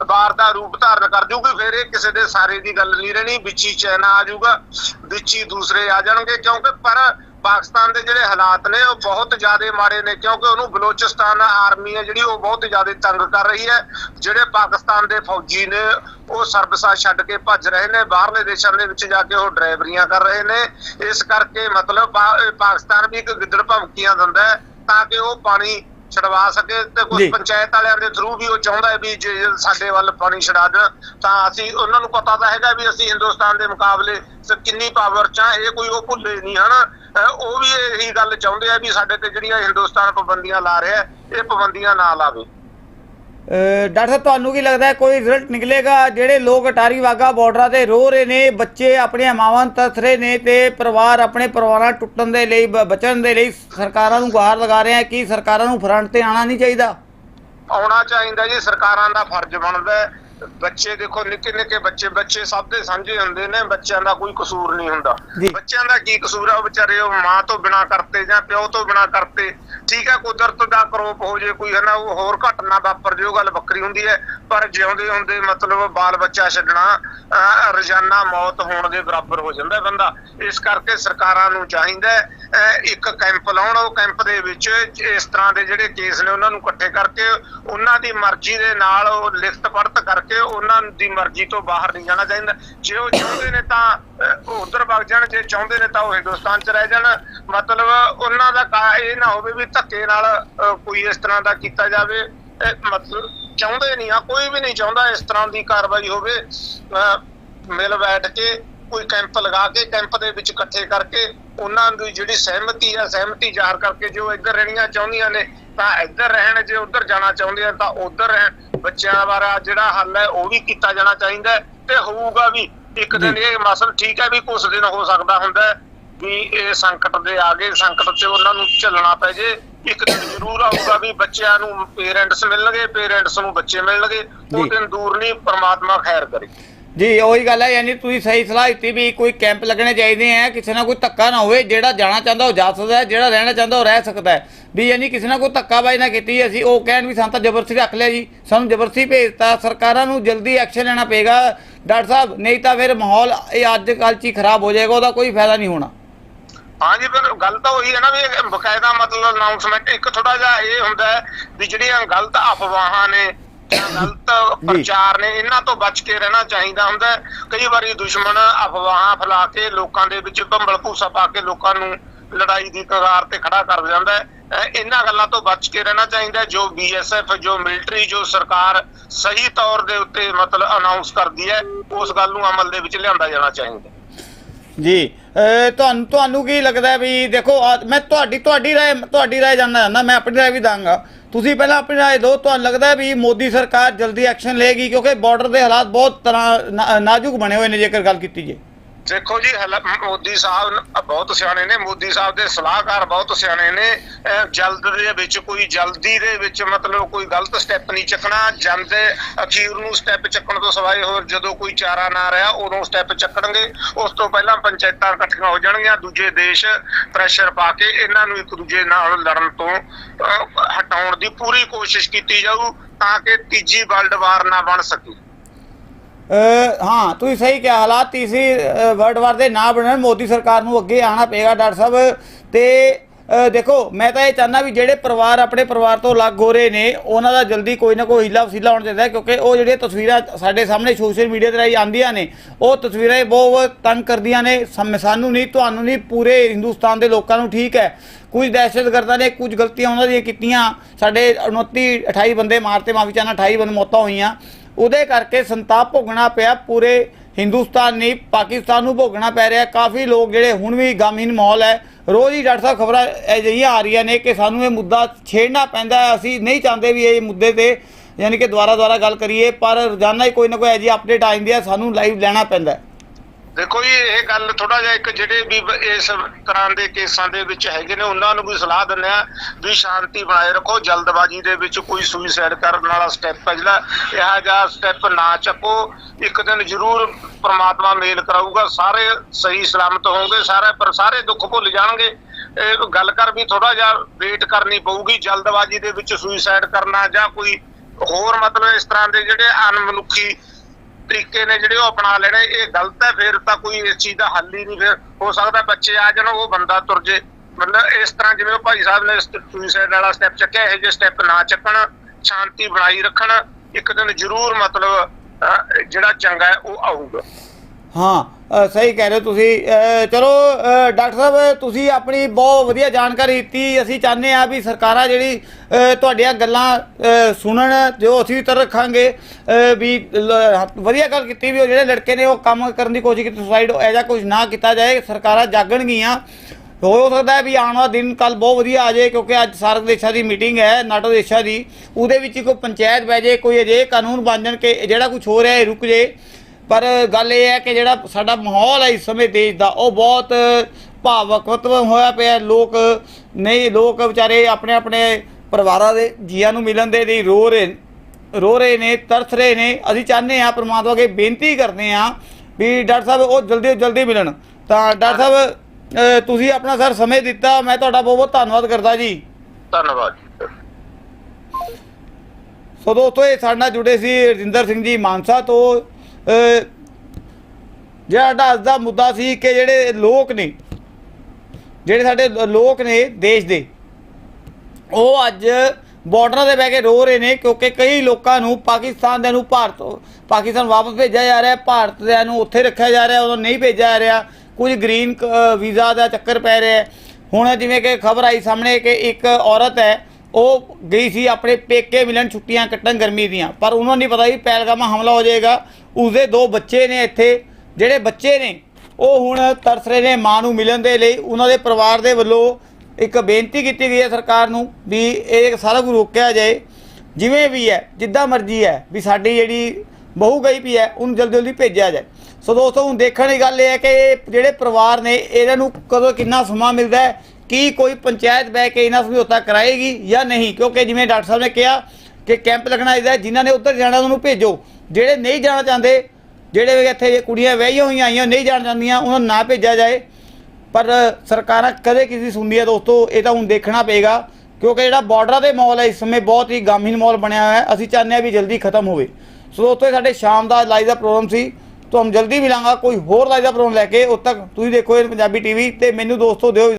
ਵਾਰ ਦਾ ਰੂਪ ਧਾਰਨ ਕਰ ਜੂਗੀ, ਫਿਰ ਇਹ ਕਿਸੇ ਦੇ ਸਾਰੇ ਦੀ ਗੱਲ ਨਹੀਂ ਰਹਿਣੀ, ਵਿੱਚ ਹੀ ਚਾਈਨਾ ਆ ਜਾਊਗਾ ਵਿੱਚ ਹੀ ਦੂਸਰੇ ਆ ਜਾਣਗੇ, ਕਿਉਂਕਿ ਪਰ ਪਾਕਿਸਤਾਨ ਦੇ ਜਿਹੜੇ ਹਾਲਾਤ ਨੇ, ਉਹ ਬਹੁਤ ਜ਼ਿਆਦਾ ਮਾੜੇ ਨੇ, ਕਿਉਂਕਿ ਉਹਨੂੰ ਬਲੋਚਿਸਤਾਨ ਆਰਮੀ ਹੈ, ਜਿਹੜੀ ਉਹ ਬਹੁਤ ਜ਼ਿਆਦਾ ਤੰਗ ਕਰ ਰਹੀ ਹੈ। ਜਿਹੜੇ ਪਾਕਿਸਤਾਨ ਦੇ ਫੌਜੀ ਨੇ, ਉਹ ਸਰਬਸਾ ਛੱਡ ਕੇ ਭੱਜ ਰਹੇ ਨੇ, ਬਾਹਰਲੇ ਦੇਸ਼ਾਂ ਦੇ ਵਿੱਚ ਜਾ ਕੇ ਉਹ ਡਰਾਈਵਰੀਆਂ ਕਰ ਰਹੇ ਨੇ। ਇਸ ਕਰਕੇ ਮਤਲਬ ਪਾਕਿਸਤਾਨ ਵੀ ਇੱਕ ਗਿੱਦੜ ਭਮਕੀਆਂ ਦਿੰਦਾ ਹੈ, ਤਾਂ ਕਿ ਉਹ ਪਾਣੀ ਛਡਵਾ ਸਕੇ ਤੇ ਕੁਝ। ਪੰਚਾਇਤ ਵਾਲਿਆਂ ਦੇ ਥਰੂ ਵੀ ਉਹ ਚਾਹੁੰਦਾ ਹੈ ਵੀ ਜੇ ਸਾਡੇ ਵੱਲ ਪਾਣੀ ਛਡਾ ਦੇਣ ਤਾਂ ਅਸੀਂ ਉਹਨਾਂ ਨੂੰ ਪਤਾ ਤਾਂ ਹੈਗਾ ਵੀ ਅਸੀਂ ਹਿੰਦੁਸਤਾਨ ਦੇ ਮੁਕਾਬਲੇ ਕਿੰਨੀ ਪਾਵਰ ਚ ਇਹ ਕੋਈ ਉਹ ਭੁੱਲੇ ਨਹੀਂ ਹਨ ਉਹ ਵੀ ਇਹੀ ਗੱਲ ਚਾਹੁੰਦੇ ਆ ਵੀ ਸਾਡੇ ਤੇ ਜਿਹੜੀਆਂ ਹਿੰਦੁਸਤਾਨ ਪਾਬੰਦੀਆਂ ਲਾ ਰਿਹਾ ਇਹ ਪਾਬੰਦੀਆਂ ਨਾ ਲਾਵੇ ਡਾਕਟਰ ਸਾਹਿਬ, ਤੁਹਾਨੂੰ ਕੀ ਲੱਗਦਾ ਕੋਈ ਰਿਜ਼ਲਟ ਨਿਕਲੇਗਾ? ਜਿਹੜੇ ਲੋਕ ਅਟਾਰੀ ਵਾਗਾ ਬਾਰਡਰਾਂ ਤੇ ਰੋ ਰਹੇ ਨੇ, ਬੱਚੇ ਆਪਣੀਆਂ ਮਾਵਾਂ ਨੂੰ ਤਰਸ ਰਹੇ ਨੇ ਤੇ ਪਰਿਵਾਰ ਆਪਣੇ ਪਰਿਵਾਰਾਂ ਟੁੱਟਣ ਦੇ ਲਈ ਬਚਣ ਦੇ ਲਈ ਸਰਕਾਰਾਂ ਨੂੰ ਗੁਹਾਰ ਲਗਾ ਰਹੇ ਆ ਕਿ ਸਰਕਾਰਾਂ ਨੂੰ ਫਰੰਟ ਤੇ ਆਣਾ ਨਹੀਂ ਚਾਹੀਦਾ? ਆਉਣਾ ਚਾਹੀਦਾ ਜੀ, ਸਰਕਾਰਾਂ ਦਾ ਫਰਜ਼ ਬਣਦਾ ਹੈ। ਬੱਚੇ ਦੇਖੋ ਨਿੱਕੇ ਨਿੱਕੇ ਬੱਚੇ ਬੱਚੇ ਸਭ ਦੇ ਸਾਂਝੇ ਹੁੰਦੇ ਨੇ ਬੱਚਿਆਂ ਦਾ ਕੋਈ ਕਸੂਰ ਨਹੀਂ ਹੁੰਦਾ। ਬੱਚਿਆਂ ਦਾ ਕੀ ਕਸੂਰ ਆ? ਉਹ ਵਿਚਾਰੇ ਉਹ ਮਾਂ ਤੋਂ ਬਿਨਾ ਕਰਤੇ ਜਾਂ ਪਿਓ ਤੋਂ ਬਿਨਾ ਕਰਤੇ। ਠੀਕ ਹੈ ਕੁਦਰਤ ਦਾ ਕਰੋਪ ਹੋ ਜੇ ਕੋਈ ਹੈ ਨਾ ਉਹ ਹੋਰ ਘਟਨਾ ਵਾਪਰ ਜੇ ਉਹ ਗੱਲ ਵੱਖਰੀ ਹੁੰਦੀ ਹੈ। ਪਰ ਜਿਉਂਦੇ ਹੁੰਦੇ ਮਤਲਬ ਬਾਲ ਬੱਚਾ ਛੱਡਣਾ ਰੋਜ਼ਾਨਾ ਮੌਤ ਹੋਣ ਦੇ ਬਰਾਬਰ ਹੋ ਜਾਂਦਾ ਬੰਦਾ। ਇਸ ਕਰਕੇ ਸਰਕਾਰਾਂ ਨੂੰ ਚਾਹੀਦਾ ਇੱਕ ਕੈਂਪ ਲਾਉਣ। ਉਹ ਕੈਂਪ ਦੇ ਵਿੱਚ ਇਸ ਤਰ੍ਹਾਂ ਦੇ ਜਿਹੜੇ ਕੇਸ ਨੇ ਉਹਨਾਂ ਨੂੰ ਇਕੱਠੇ ਕਰਕੇ ਉਹਨਾਂ ਦੀ ਮਰਜ਼ੀ ਦੇ ਨਾਲ ਉਹ ਲਿਖਤ ਪੜਤ ਕਰਕੇ ਉਹਨਾਂ ਦੀ ਮਰਜ਼ੀ ਤੋਂ ਬਾਹਰ ਨਹੀਂ ਜਾਣਾ ਚਾਹੀਦਾ। ਜੇ ਉਹ ਚਾਹੁੰਦੇ ਨੇ ਤਾਂ ਉਹ ਉਧਰ ਵਗ ਜਾਣ, ਜੇ ਚਾਹੁੰਦੇ ਨੇ ਤਾਂ ਉਹ ਹਿੰਦੁਸਤਾਨ 'ਚ ਰਹਿ ਜਾਣ। ਮਤਲਬ ਉਹਨਾਂ ਦਾ ਇਹ ਨਾ ਹੋਵੇ ਵੀ ਧੱਕੇ ਨਾਲ ਕੋਈ ਇਸ ਤਰ੍ਹਾਂ ਦਾ ਕੀਤਾ ਜਾਵੇ। ਮਤਲਬ ਚਾਹੁੰਦੇ ਨਹੀਂ ਆ, ਕੋਈ ਵੀ ਨਹੀਂ ਚਾਹੁੰਦਾ ਇਸ ਤਰ੍ਹਾਂ ਦੀ ਕਾਰਵਾਈ ਹੋਵੇ। ਮਿਲ ਬੈਠ ਕੇ, ਕੋਈ ਕੈਂਪ ਲਗਾ ਕੇ, ਕੈਂਪ ਦੇ ਵਿੱਚ ਇਕੱਠੇ ਕਰਕੇ, ਉਹਨਾਂ ਦੀ ਜਿਹੜੀ ਸਹਿਮਤੀ ਆ, ਸਹਿਮਤੀ ਜ਼ਾਹਰ ਕਰਕੇ ਜੋ ਇੱਧਰ ਰਹਿਣੀਆਂ ਚਾਹੁੰਦੀਆਂ ਨੇ, ਤਾਂ ਇੱਧਰ ਰਹਿਣ, ਜੇ ਉੱਧਰ ਜਾਣਾ ਚਾਹੁੰਦੇ ਆ, ਤਾਂ ਉੱਧਰ ਰਹਿਣ। ਬੱਚਿਆਂ ਬਾਰੇ ਜਿਹੜਾ ਹੱਲ ਹੈ ਉਹ ਵੀ ਕੀਤਾ ਜਾਣਾ ਚਾਹੀਦਾ ਤੇ ਹੋਊਗਾ ਵੀ। ਇੱਕ ਦਿਨ ਇਹ ਮਸਲ ਠੀਕ ਹੈ ਵੀ ਕੁਝ ਦਿਨ ਹੋ ਸਕਦਾ ਹੁੰਦਾ ਵੀ ਇਹ ਸੰਕਟ ਦੇ ਆ ਗਏ ਸੰਕਟ ਤੇ ਉਹਨਾਂ ਨੂੰ ਝੱਲਣਾ ਪੈ ਜੇ। ਇੱਕ ਦਿਨ ਜ਼ਰੂਰ ਆਊਗਾ ਵੀ ਬੱਚਿਆਂ ਨੂੰ ਪੇਰੈਂਟਸ ਮਿਲਣਗੇ ਪੇਰੈਂਟਸ ਨੂੰ ਬੱਚੇ ਮਿਲਣਗੇ। ਉਹ। ਦਿਨ ਦੂਰ ਨਹੀਂ ਪਰਮਾਤਮਾ ਖੈਰ ਕਰੇ। ਜੀ, ਉਹੀ ਗੱਲ ਹੈ, ਯਾਨੀ ਤੁਸੀਂ ਸਹੀ ਸਲਾਹ ਦਿੱਤੀ ਵੀ ਕੋਈ ਕੈਂਪ ਲੱਗਣੇ ਚਾਹੀਦੇ ਆ ਕਿਸੇ ਨਾਲ ਕੋਈ ਧੱਕਾ ਨਾ ਹੋਵੇ, ਜਿਹੜਾ ਜਾਣਾ ਚਾਹੁੰਦਾ ਉਹ ਜਾ ਸਕਦਾ ਹੈ ਜਿਹੜਾ ਰਹਿਣਾ ਚਾਹੁੰਦਾ ਉਹ ਰਹਿ ਸਕਦਾ ਹੈ ਵੀ ਯਾਨੀ ਕਿਸੇ ਨਾਲ ਕੋਈ ਧੱਕਾਬਾਜ਼ੀ ਨਾ ਕੀਤੀ ਅਸੀਂ, ਉਹ ਕਹਿਣ ਵੀ ਸਾਨੂੰ ਤਾਂ ਜ਼ਬਰਦਸਤੀ ਰੱਖ ਲਿਆ ਜੀ, ਸਾਨੂੰ ਜ਼ਬਰਦਸਤੀ ਭੇਜਤਾ, ਸਰਕਾਰਾਂ ਨੂੰ ਜਲਦੀ ਐਕਸ਼ਨ ਲੈਣਾ ਪਏਗਾ। ਡਾਕਟਰ ਸਾਹਿਬ, ਨਹੀਂ ਤਾਂ ਫਿਰ ਮਾਹੌਲ ਇਹ ਅੱਜ ਕੱਲ 'ਚ ਖਰਾਬ ਹੋ ਜਾਏਗਾ, ਉਹਦਾ ਕੋਈ ਫਾਇਦਾ ਨਹੀਂ ਹੋਣਾ। ਹਾਂਜੀ, ਪਰ ਗੱਲ ਤਾਂ ਉਹੀ ਹੈ ਨਾ ਵੀ ਬਕਾਇਦਾ ਮਤਲਬ ਅਨਾਉਂਸਮੈਂਟ ਇੱਕ ਥੋੜਾ ਜਿਹਾ ਇਹ ਹੁੰਦਾ ਵੀ ਜਿਹੜੀਆਂ ਗਲਤ ਅਫਵਾਹਾਂ ਨੇ ਜਾਂ ਗਲਤ ਪ੍ਰਚਾਰ ਨੇ, ਇਹਨਾਂ ਤੋਂ ਬਚ ਕੇ ਰਹਿਣਾ ਚਾਹੀਦਾ ਹੁੰਦਾ ਕਈ ਵਾਰੀ ਦੁਸ਼ਮਣ ਅਫਵਾਹਾਂ ਫੈਲਾ ਕੇ ਲੋਕਾਂ ਦੇ ਵਿੱਚ ਭੰਬਲ ਭੂਸਾ ਪਾ ਕੇ ਲੋਕਾਂ ਨੂੰ ਲੜਾਈ ਦੀ ਕਗਾਰ ਤੇ ਖੜਾ ਕਰ ਦਿੰਦਾ ਹੈ। ਇਹਨਾਂ ਗੱਲਾਂ ਤੋਂ ਬਚ ਕੇ ਰਹਿਣਾ ਚਾਹੀਦਾ ਜੋ ਬੀਐਸਐਫ ਜੋ ਮਿਲਟਰੀ, ਜੋ ਸਰਕਾਰ ਸਹੀ ਤੌਰ ਦੇ ਉੱਤੇ ਮਤਲਬ ਅਨਾਉਂਸ ਕਰਦੀ ਹੈ, ਉਸ ਗੱਲ ਨੂੰ ਅਮਲ ਦੇ ਵਿੱਚ ਲਿਆਂਦਾ ਜਾਣਾ ਚਾਹੀਦਾ ਜੀ ਤੁਹਾਨੂੰ ਤੁਹਾਨੂੰ ਕੀ ਲੱਗਦਾ ਵੀ ਦੇਖੋ ਮੈਂ ਤੁਹਾਡੀ ਤੁਹਾਡੀ ਰਾਏ ਤੁਹਾਡੀ ਰਾਏ ਜਾਣਨਾ ਚਾਹੁੰਦਾ, ਮੈਂ ਆਪਣੀ ਰਾਏ ਵੀ ਦਾਂਗਾ। ਤੁਸੀਂ ਪਹਿਲਾਂ ਆਪਣੀ ਰਾਏ ਦਿਓ, ਤੁਹਾਨੂੰ ਲੱਗਦਾ ਵੀ ਮੋਦੀ ਸਰਕਾਰ ਜਲਦੀ ਐਕਸ਼ਨ ਲਏਗੀ ਕਿਉਂਕਿ ਬਾਰਡਰ ਦੇ ਹਾਲਾਤ ਬਹੁਤ ਤਰ੍ਹਾਂ ਨਾ- ਨਾਜ਼ੁਕ ਬਣੇ ਹੋਏ ਨੇ ਜੇਕਰ ਗੱਲ ਕੀਤੀ ਜੇ ਦੇਖੋ ਜੀ, ਹਲ- ਮੋਦੀ ਸਾਹਿਬ ਬਹੁਤ ਸਿਆਣੇ ਨੇ, ਮੋਦੀ ਸਾਹਿਬ ਦੇ ਸਲਾਹਕਾਰ ਬਹੁਤ ਸਿਆਣੇ ਨੇ। ਜਲਦ ਦੇ ਵਿੱਚ ਕੋਈ, ਜਲਦੀ ਦੇ ਵਿੱਚ ਮਤਲਬ ਕੋਈ ਗਲਤ ਸਟੈਪ ਨਹੀਂ ਚੱਕਣਾ। ਜਾਂਦੇ ਅਖੀਰ ਨੂੰ ਸਟੈਪ ਚੱਕਣ ਤੋਂ ਸਿਵਾਏ ਹੋਰ ਜਦੋਂ ਕੋਈ ਚਾਰਾ ਨਾ ਰਿਹਾ, ਉਦੋਂ ਸਟੈਪ ਚੱਕਣਗੇ। ਉਸ ਤੋਂ ਪਹਿਲਾਂ ਪੰਚਾਇਤਾਂ ਇਕੱਠੀਆਂ ਹੋ ਜਾਣਗੀਆਂ, ਦੂਜੇ ਦੇਸ਼ ਪ੍ਰੈਸ਼ਰ ਪਾ ਕੇ ਇਹਨਾਂ ਨੂੰ ਇੱਕ ਦੂਜੇ ਨਾਲ ਲੜਨ ਤੋਂ ਹਟਾਉਣ ਦੀ ਪੂਰੀ ਕੋਸ਼ਿਸ਼ ਕੀਤੀ ਜਾਊ, ਤਾਂ ਕਿ ਤੀਜੀ ਵਰਲਡ ਵਾਰ ਨਾ ਬਣ ਸਕੇ। ਹਾਂ, ਤੁਸੀਂ ਸਹੀ ਕਿਹਾ, ਹਾਲਾਤ ਤੀਸਰੀ ਵਰਲਡ ਵਾਰ ਦੇ ਨਾ ਬਣਨ, ਮੋਦੀ ਸਰਕਾਰ ਨੂੰ ਅੱਗੇ ਆਉਣਾ ਪਏਗਾ ਡਾਕਟਰ ਸਾਹਿਬ। ਤੇ ਦੇਖੋ, ਮੈਂ ਤਾਂ ਇਹ ਚਾਹੁੰਦਾ ਵੀ ਜਿਹੜੇ ਪਰਿਵਾਰ ਆਪਣੇ ਪਰਿਵਾਰ ਤੋਂ ਅਲੱਗ ਹੋ ਰਹੇ ਨੇ, ਉਹਨਾਂ ਦਾ ਜਲਦੀ ਕੋਈ ਨਾ ਕੋਈ ਹੀਲਾ ਵਸੀਲਾ ਹੋਣਾ ਚਾਹੀਦਾ ਕਿਉਂਕਿ ਉਹ ਜਿਹੜੀਆਂ ਤਸਵੀਰਾਂ ਸਾਡੇ ਸਾਹਮਣੇ ਸੋਸ਼ਲ ਮੀਡੀਆ ਤੇ ਰਾਹੀਂ ਆਉਂਦੀਆਂ ਨੇ, ਉਹ ਤਸਵੀਰਾਂ ਹੀ ਬਹੁਤ ਤੰਗ ਕਰਦੀਆਂ ਨੇ, ਸਮ- ਸਾਨੂੰ ਨਹੀਂ, ਤੁਹਾਨੂੰ ਨਹੀਂ, ਪੂਰੇ ਹਿੰਦੁਸਤਾਨ ਦੇ ਲੋਕਾਂ ਨੂੰ ਠੀਕ ਹੈ। ਕੁਝ ਦਹਿਸ਼ਤਗਰਦਾਂ ਨੇ ਕੁਝ ਗਲਤੀਆਂ ਉਹਨਾਂ ਦੀਆਂ ਕੀਤੀਆਂ, ਸਾਡੇ 29 28 ਬੰਦੇ ਮਾਰਤੇ ਮਾਫੀ ਚਾਹਨਾ 28 ਬੰਦੇ ਮੌਤਾਂ ਹੋਈਆਂ। ਉਹਦੇ ਕਰਕੇ ਸੰਤਾਪ ਭੋਗਣਾ ਪਿਆ, ਪੂਰੇ ਹਿੰਦੁਸਤਾਨ ਨਹੀਂ, ਪਾਕਿਸਤਾਨ ਨੂੰ ਭੋਗਣਾ ਪੈ ਰਿਹਾ। ਕਾਫੀ ਲੋਕ ਜਿਹੜੇ ਹੁਣ ਵੀ ਗਮਹੀਨ ਮਾਹੌਲ ਹੈ। ਰੋਜ਼ ਹੀ ਡਾਕਟਰ ਸਾਹਿਬ ਖਬਰਾਂ ਅਜਿਹੀਆਂ ਆ ਰਹੀਆਂ ਨੇ ਕਿ ਸਾਨੂੰ ਇਹ ਮੁੱਦਾ ਛੇੜਨਾ ਪੈਂਦਾ ਹੈ। ਅਸੀਂ ਨਹੀਂ ਚਾਹੁੰਦੇ ਵੀ ਇਹ ਮੁੱਦੇ ਤੇ ਯਾਨੀ ਕਿ ਦੁਬਾਰਾ ਦੁਆਰਾ ਗੱਲ ਕਰੀਏ, ਪਰ ਰੋਜ਼ਾਨਾ ਹੀ ਕੋਈ ਨਾ ਕੋਈ ਅਜਿਹੀ ਅਪਡੇਟ ਆ ਜਾਂਦੀ ਹੈ। ਸਾਨੂੰ ਲਾਈਵ ਲੈਣਾ ਪੈਂਦਾ ਦੇਖੋ ਜੀ, ਇਹ ਗੱਲ ਥੋੜਾ ਜਿਹਾ ਇੱਕ ਜਿਹੜੇ ਵੀ ਇਸ ਤਰ੍ਹਾਂ ਦੇ ਕੇਸਾਂ ਦੇ ਵਿੱਚ ਹੈਗੇ ਨੇ, ਉਹਨਾਂ ਨੂੰ ਵੀ ਸਲਾਹ ਦਿੰਦੇ ਆ ਵੀ ਸ਼ਾਂਤੀ ਬਣਾਏ ਰੱਖੋ। ਜਲਦਬਾਜ਼ੀ ਦੇ ਵਿੱਚ ਕੋਈ ਸੁਸਾਈਡ ਕਰਨ ਵਾਲਾ ਸਟੈਪ ਹੈ ਜਿਹੜਾ, ਇਹ ਜਿਹਾ ਸਟੈਪ ਨਾ ਚੱਕੋ। ਇੱਕ ਦਿਨ ਜ਼ਰੂਰ ਪ੍ਰਮਾਤਮਾ ਮੇਲ ਕਰਾਊਗਾ, ਸਾਰੇ ਸਹੀ ਸਲਾਮਤ ਹੋਣਗੇ ਸਾਰੇ ਪਰ ਸਾਰੇ ਦੁੱਖ ਭੁੱਲ ਜਾਣਗੇ। ਇਹ ਗੱਲ ਕਰ ਵੀ ਥੋੜਾ ਜਿਹਾ ਵੇਟ ਕਰਨੀ ਪਊਗੀ, ਜਲਦਬਾਜ਼ੀ ਦੇ ਵਿੱਚ ਸੁਸਾਈਡ ਕਰਨਾ ਜਾਂ ਕੋਈ ਹੋਰ ਮਤਲਬ ਇਸ ਤਰ੍ਹਾਂ ਦੇ ਜਿਹੜੇ ਅਨਮਨੁੱਖੀ ਤਰੀਕੇ ਨੇ ਜਿਹੜੇ ਉਹ ਅਪਣਾ ਲੈਣੇ, ਇਹ ਗਲਤ ਹੈ, ਫਿਰ ਤਾਂ ਕੋਈ ਇਸ ਚੀਜ਼ ਦਾ ਹੱਲ ਹੀ ਨਹੀਂ, ਫਿਰ ਹੋ ਸਕਦਾ ਬੱਚੇ ਆ ਜਾਣ, ਉਹ ਬੰਦਾ ਤੁਰ ਜੇ। ਮਤਲਬ ਇਸ ਤਰ੍ਹਾਂ ਜਿਵੇਂ ਉਹ ਭਾਈ ਸਾਹਿਬ ਨੇ ਸੁਸਾਈਡ ਵਾਲਾ ਸਟੈਪ ਚੱਕਿਆ, ਇਹ ਜਿਹੇ ਸਟੈਪ ਨਾ ਚੱਕਣ, ਸ਼ਾਂਤੀ ਬਣਾਈ ਰੱਖਣ, ਇੱਕ ਦਿਨ ਜ਼ਰੂਰ ਮਤਲਬ ਜਿਹੜਾ ਚੰਗਾ ਹੈ, ਉਹ ਆਊਗਾ। ਹਾਂ ਸਹੀ ਕਹਿ ਰਹੇ ਹੋ ਤੁਸੀਂ। ਚਲੋ ਡਾਕਟਰ ਸਾਹਿਬ, ਤੁਸੀਂ ਆਪਣੀ ਬਹੁਤ ਵਧੀਆ ਜਾਣਕਾਰੀ ਦਿੱਤੀ। ਅਸੀਂ ਚਾਹੁੰਦੇ ਆ ਵੀ ਸਰਕਾਰਾਂ ਜਿਹੜੀ ਤੁਹਾਡੀਆਂ ਗੱਲਾਂ ਸੁਣਨ, ਜੋ ਅਸੀਂ ਵੀ ਤਰ ਰੱਖਾਂਗੇ ਵੀ ਵਧੀਆ ਗੱਲ ਕੀਤੀ ਵੀ ਉਹ ਜਿਹੜੇ ਲੜਕੇ ਨੇ ਉਹ ਕੰਮ ਕਰਨ ਦੀ ਕੋਸ਼ਿਸ਼ ਕੀਤੀ ਸੁਸਾਈਡ ਐਜਾ ਕੁਝ ਨਾ ਕੀਤਾ ਜਾਏ, ਸਰਕਾਰਾਂ ਜਾਗਣਗੀਆਂ ਹੋ ਸਕਦਾ ਹੈ ਵੀ ਆਉਣ ਵਾਲਾ ਦਿਨ ਕੱਲ ਬਹੁਤ ਵਧੀਆ ਆ ਜਾਏ, ਕਿਉਂਕਿ ਅੱਜ ਸਾਰਕ ਦੇਸ਼ਾਂ ਦੀ ਮੀਟਿੰਗ ਹੈ, ਨਾਟੋ ਦੇਸ਼ਾਂ ਦੀ। ਉਹਦੇ ਵਿੱਚ ਕੋਈ ਪੰਚਾਇਤ ਬਹਿ ਜਾਏ, ਕੋਈ ਅਜਿਹੇ ਕਾਨੂੰਨ ਬਣ ਜਾਣ ਕਿ ਜਿਹੜਾ ਕੁਝ ਹੋ ਰਿਹਾ ਹੈ, ਰੁਕ ਜੇ ਪਰ ਗੱਲ ਇਹ ਹੈ ਕਿ ਜਿਹੜਾ ਸਾਡਾ ਮਾਹੌਲ ਹੈ ਇਸ ਸਮੇਂ ਦੇਸ਼ ਦਾ ਉਹ ਬਹੁਤ ਭਾਵਕਤਵ ਹੋਇਆ ਪਿਆ। ਲੋਕ ਨਹੀਂ ਲੋਕ ਵਿਚਾਰੇ ਆਪਣੇ ਆਪਣੇ ਪਰਿਵਾਰਾਂ ਦੇ ਜੀਆਂ ਨੂੰ ਮਿਲਣ ਦੇ ਲਈ ਰੋ ਰਹੇ ਰੋ ਰਹੇ ਨੇ ਤਰਸ ਰਹੇ ਨੇ। ਅਸੀਂ ਚਾਹੁੰਦੇ ਹਾਂ ਪ੍ਰਮਾਤਮਾ ਅੱਗੇ ਬੇਨਤੀ ਕਰਦੇ ਹਾਂ ਵੀ ਡਾਕਟਰ ਸਾਹਿਬ ਉਹ ਜਲਦੀ ਜਲਦੀ ਮਿਲਣ। ਤਾਂ ਡਾਕਟਰ ਸਾਹਿਬ ਤੁਸੀਂ ਆਪਣਾ ਸਰ ਸਮੇਂ ਦਿੱਤਾ। ਮੈਂ ਤੁਹਾਡਾ ਬਹੁਤ ਬਹੁਤ ਧੰਨਵਾਦ ਕਰਦਾ ਜੀ। ਧੰਨਵਾਦ ਸੋ ਦੋਸਤੋ ਇਹ ਸਾਡੇ ਨਾਲ ਜੁੜੇ ਸੀ ਰਜਿੰਦਰ ਸਿੰਘ ਜੀ ਮਾਨਸਾ ਤੋਂ। ਜਿਹੜਾ ਸਾਡਾ ਅੱਜ ਦਾ ਮੁੱਦਾ ਸੀ ਕਿ ਜਿਹੜੇ ਲੋਕ ਨੇ, ਜਿਹੜੇ ਸਾਡੇ ਲੋਕ ਨੇ ਦੇਸ਼ ਦੇ, ਉਹ ਅੱਜ ਬਾਰਡਰਾਂ ਤੇ ਬਹਿ ਕੇ ਰੋ ਰਹੇ ਨੇ ਕਿਉਂਕਿ ਕਈ ਲੋਕਾਂ ਨੂੰ ਪਾਕਿਸਤਾਨ ਦੇ ਨੂੰ ਭਾਰਤ, ਪਾਕਿਸਤਾਨ ਵਾਪਸ ਭੇਜਿਆ ਜਾ ਰਿਹਾ ਹੈ ਭਾਰਤ ਦੇ ਨੂੰ ਉੱਥੇ ਰੱਖਿਆ ਜਾ ਰਿਹਾ, ਉਦੋਂ ਨਹੀਂ ਭੇਜਿਆ ਜਾ ਰਿਹਾ। ਕੁਝ ਗ੍ਰੀਨ ਕ- ਵੀਜ਼ਾ ਦਾ ਚੱਕਰ ਪੈ ਰਿਹਾ ਹੁਣ ਜਿਵੇਂ ਕਿ ਖਬਰ ਆਈ ਸਾਹਮਣੇ ਕਿ ਇੱਕ ਔਰਤ ਹੈ ਉਹ ਗਈ ਸੀ ਆਪਣੇ ਪੇਕੇ, ਮਿਲਣ ਛੁੱਟੀਆਂ ਕੱਟਣ ਗਰਮੀ ਦੀਆਂ। ਪਰ ਉਹਨਾਂ ਨੂੰ ਨਹੀਂ ਪਤਾ ਸੀ ਪਹਿਲਗਾਮਾ ਹਮਲਾ ਹੋ ਜਾਏਗਾ। ਉਸਦੇ ਦੋ ਬੱਚੇ ਨੇ ਇੱਥੇ। ਜਿਹੜੇ ਬੱਚੇ ਨੇ, ਉਹ ਹੁਣ ਤਰਸ ਰਹੇ ਨੇ ਮਾਂ ਨੂੰ ਮਿਲਣ ਦੇ ਲਈ। ਉਹਨਾਂ ਦੇ ਪਰਿਵਾਰ ਦੇ ਵੱਲੋਂ ਇੱਕ ਬੇਨਤੀ ਕੀਤੀ ਗਈ ਹੈ ਸਰਕਾਰ ਨੂੰ ਵੀ ਇਹ ਸਾਰਾ ਕੁਝ ਰੋਕਿਆ ਜਾਏ। ਜਿਵੇਂ ਵੀ ਹੈ, ਜਿੱਦਾਂ ਮਰਜ਼ੀ ਹੈ ਵੀ ਸਾਡੀ ਜਿਹੜੀ ਬਹੂ ਗਈ ਵੀ ਹੈ, ਉਹਨੂੰ ਜਲਦੀ ਜਲਦੀ ਭੇਜਿਆ ਜਾਏ। ਸੋ ਦੋਸਤੋ, ਹੁਣ ਦੇਖਣ ਦੀ ਗੱਲ ਇਹ ਹੈ ਕਿ ਇਹ ਜਿਹੜੇ ਪਰਿਵਾਰ ਨੇ, ਇਹਨਾਂ ਨੂੰ ਕਦੋਂ ਕਿੰਨਾ ਸਮਾਂ ਮਿਲਦਾ ਹੈ ਕੀ ਕੋਈ ਪੰਚਾਇਤ ਬਹਿ ਕੇ ਇਹਨਾਂ ਸਮਝੌਤਾ ਕਰਾਏਗੀ ਜਾਂ ਨਹੀਂ? ਕਿਉਂਕਿ ਜਿਵੇਂ ਡਾਕਟਰ ਸਾਹਿਬ ਨੇ ਕਿਹਾ ਕਿ ਕੈਂਪ ਲੱਗਣਾ ਚਾਹੀਦਾ ਹੈ, ਜਿਨ੍ਹਾਂ ਨੇ ਉੱਧਰ ਜਾਣਾ ਉਹਨਾਂ ਨੂੰ ਭੇਜੋ। ਜਿਹੜੇ ਨਹੀਂ ਜਾਣਾ ਚਾਹੁੰਦੇ, ਜਿਹੜੇ ਇੱਥੇ ਕੁੜੀਆਂ ਵਹੀਆਂ ਹੋਈਆਂ ਆਈਆਂ, ਨਹੀਂ ਜਾਣਾ ਚਾਹੁੰਦੀਆਂ, ਉਹਨਾਂ ਨੂੰ ਨਾ ਭੇਜਿਆ ਜਾਏ। ਪਰ ਸਰਕਾਰਾਂ ਕਦੇ ਕਿਸੇ ਦੀ ਸੁਣਦੀ ਹੈ ਦੋਸਤੋ, ਇਹ ਤਾਂ ਹੁਣ ਦੇਖਣਾ ਪਏਗਾ, ਕਿਉਂਕਿ ਜਿਹੜਾ ਬਾਰਡਰਾਂ ਦੇ ਮਾਹੌਲ ਹੈ ਇਸ ਸਮੇਂ ਬਹੁਤ ਹੀ ਗਮਹੀਨ ਮਾਹੌਲ ਬਣਿਆ ਹੋਇਆ ਹੈ। ਅਸੀਂ ਚਾਹੁੰਦੇ ਹਾਂ ਵੀ ਜਲਦੀ ਖਤਮ ਹੋਵੇ। ਸੋ ਦੋਸਤੋ ਸਾਡੇ ਸ਼ਾਮ ਦਾ ਲਾਈਵ ਦਾ ਪ੍ਰੋਗਰਾਮ ਸੀ। ਤੁਹਾਨੂੰ ਜਲਦੀ ਮਿਲਾਂਗਾ, ਕੋਈ ਹੋਰ ਲਾਈਵ ਦਾ ਪ੍ਰੋਗਰਾਮ ਲੈ ਕੇ। ਉਦ ਤੱਕ ਤੁਸੀਂ ਦੇਖੋ ਇਹ ਪੰਜਾਬੀ ਟੀਵੀ ਤੇ ਮੈਨੂੰ ਦੋਸਤੋ ਦਿਓ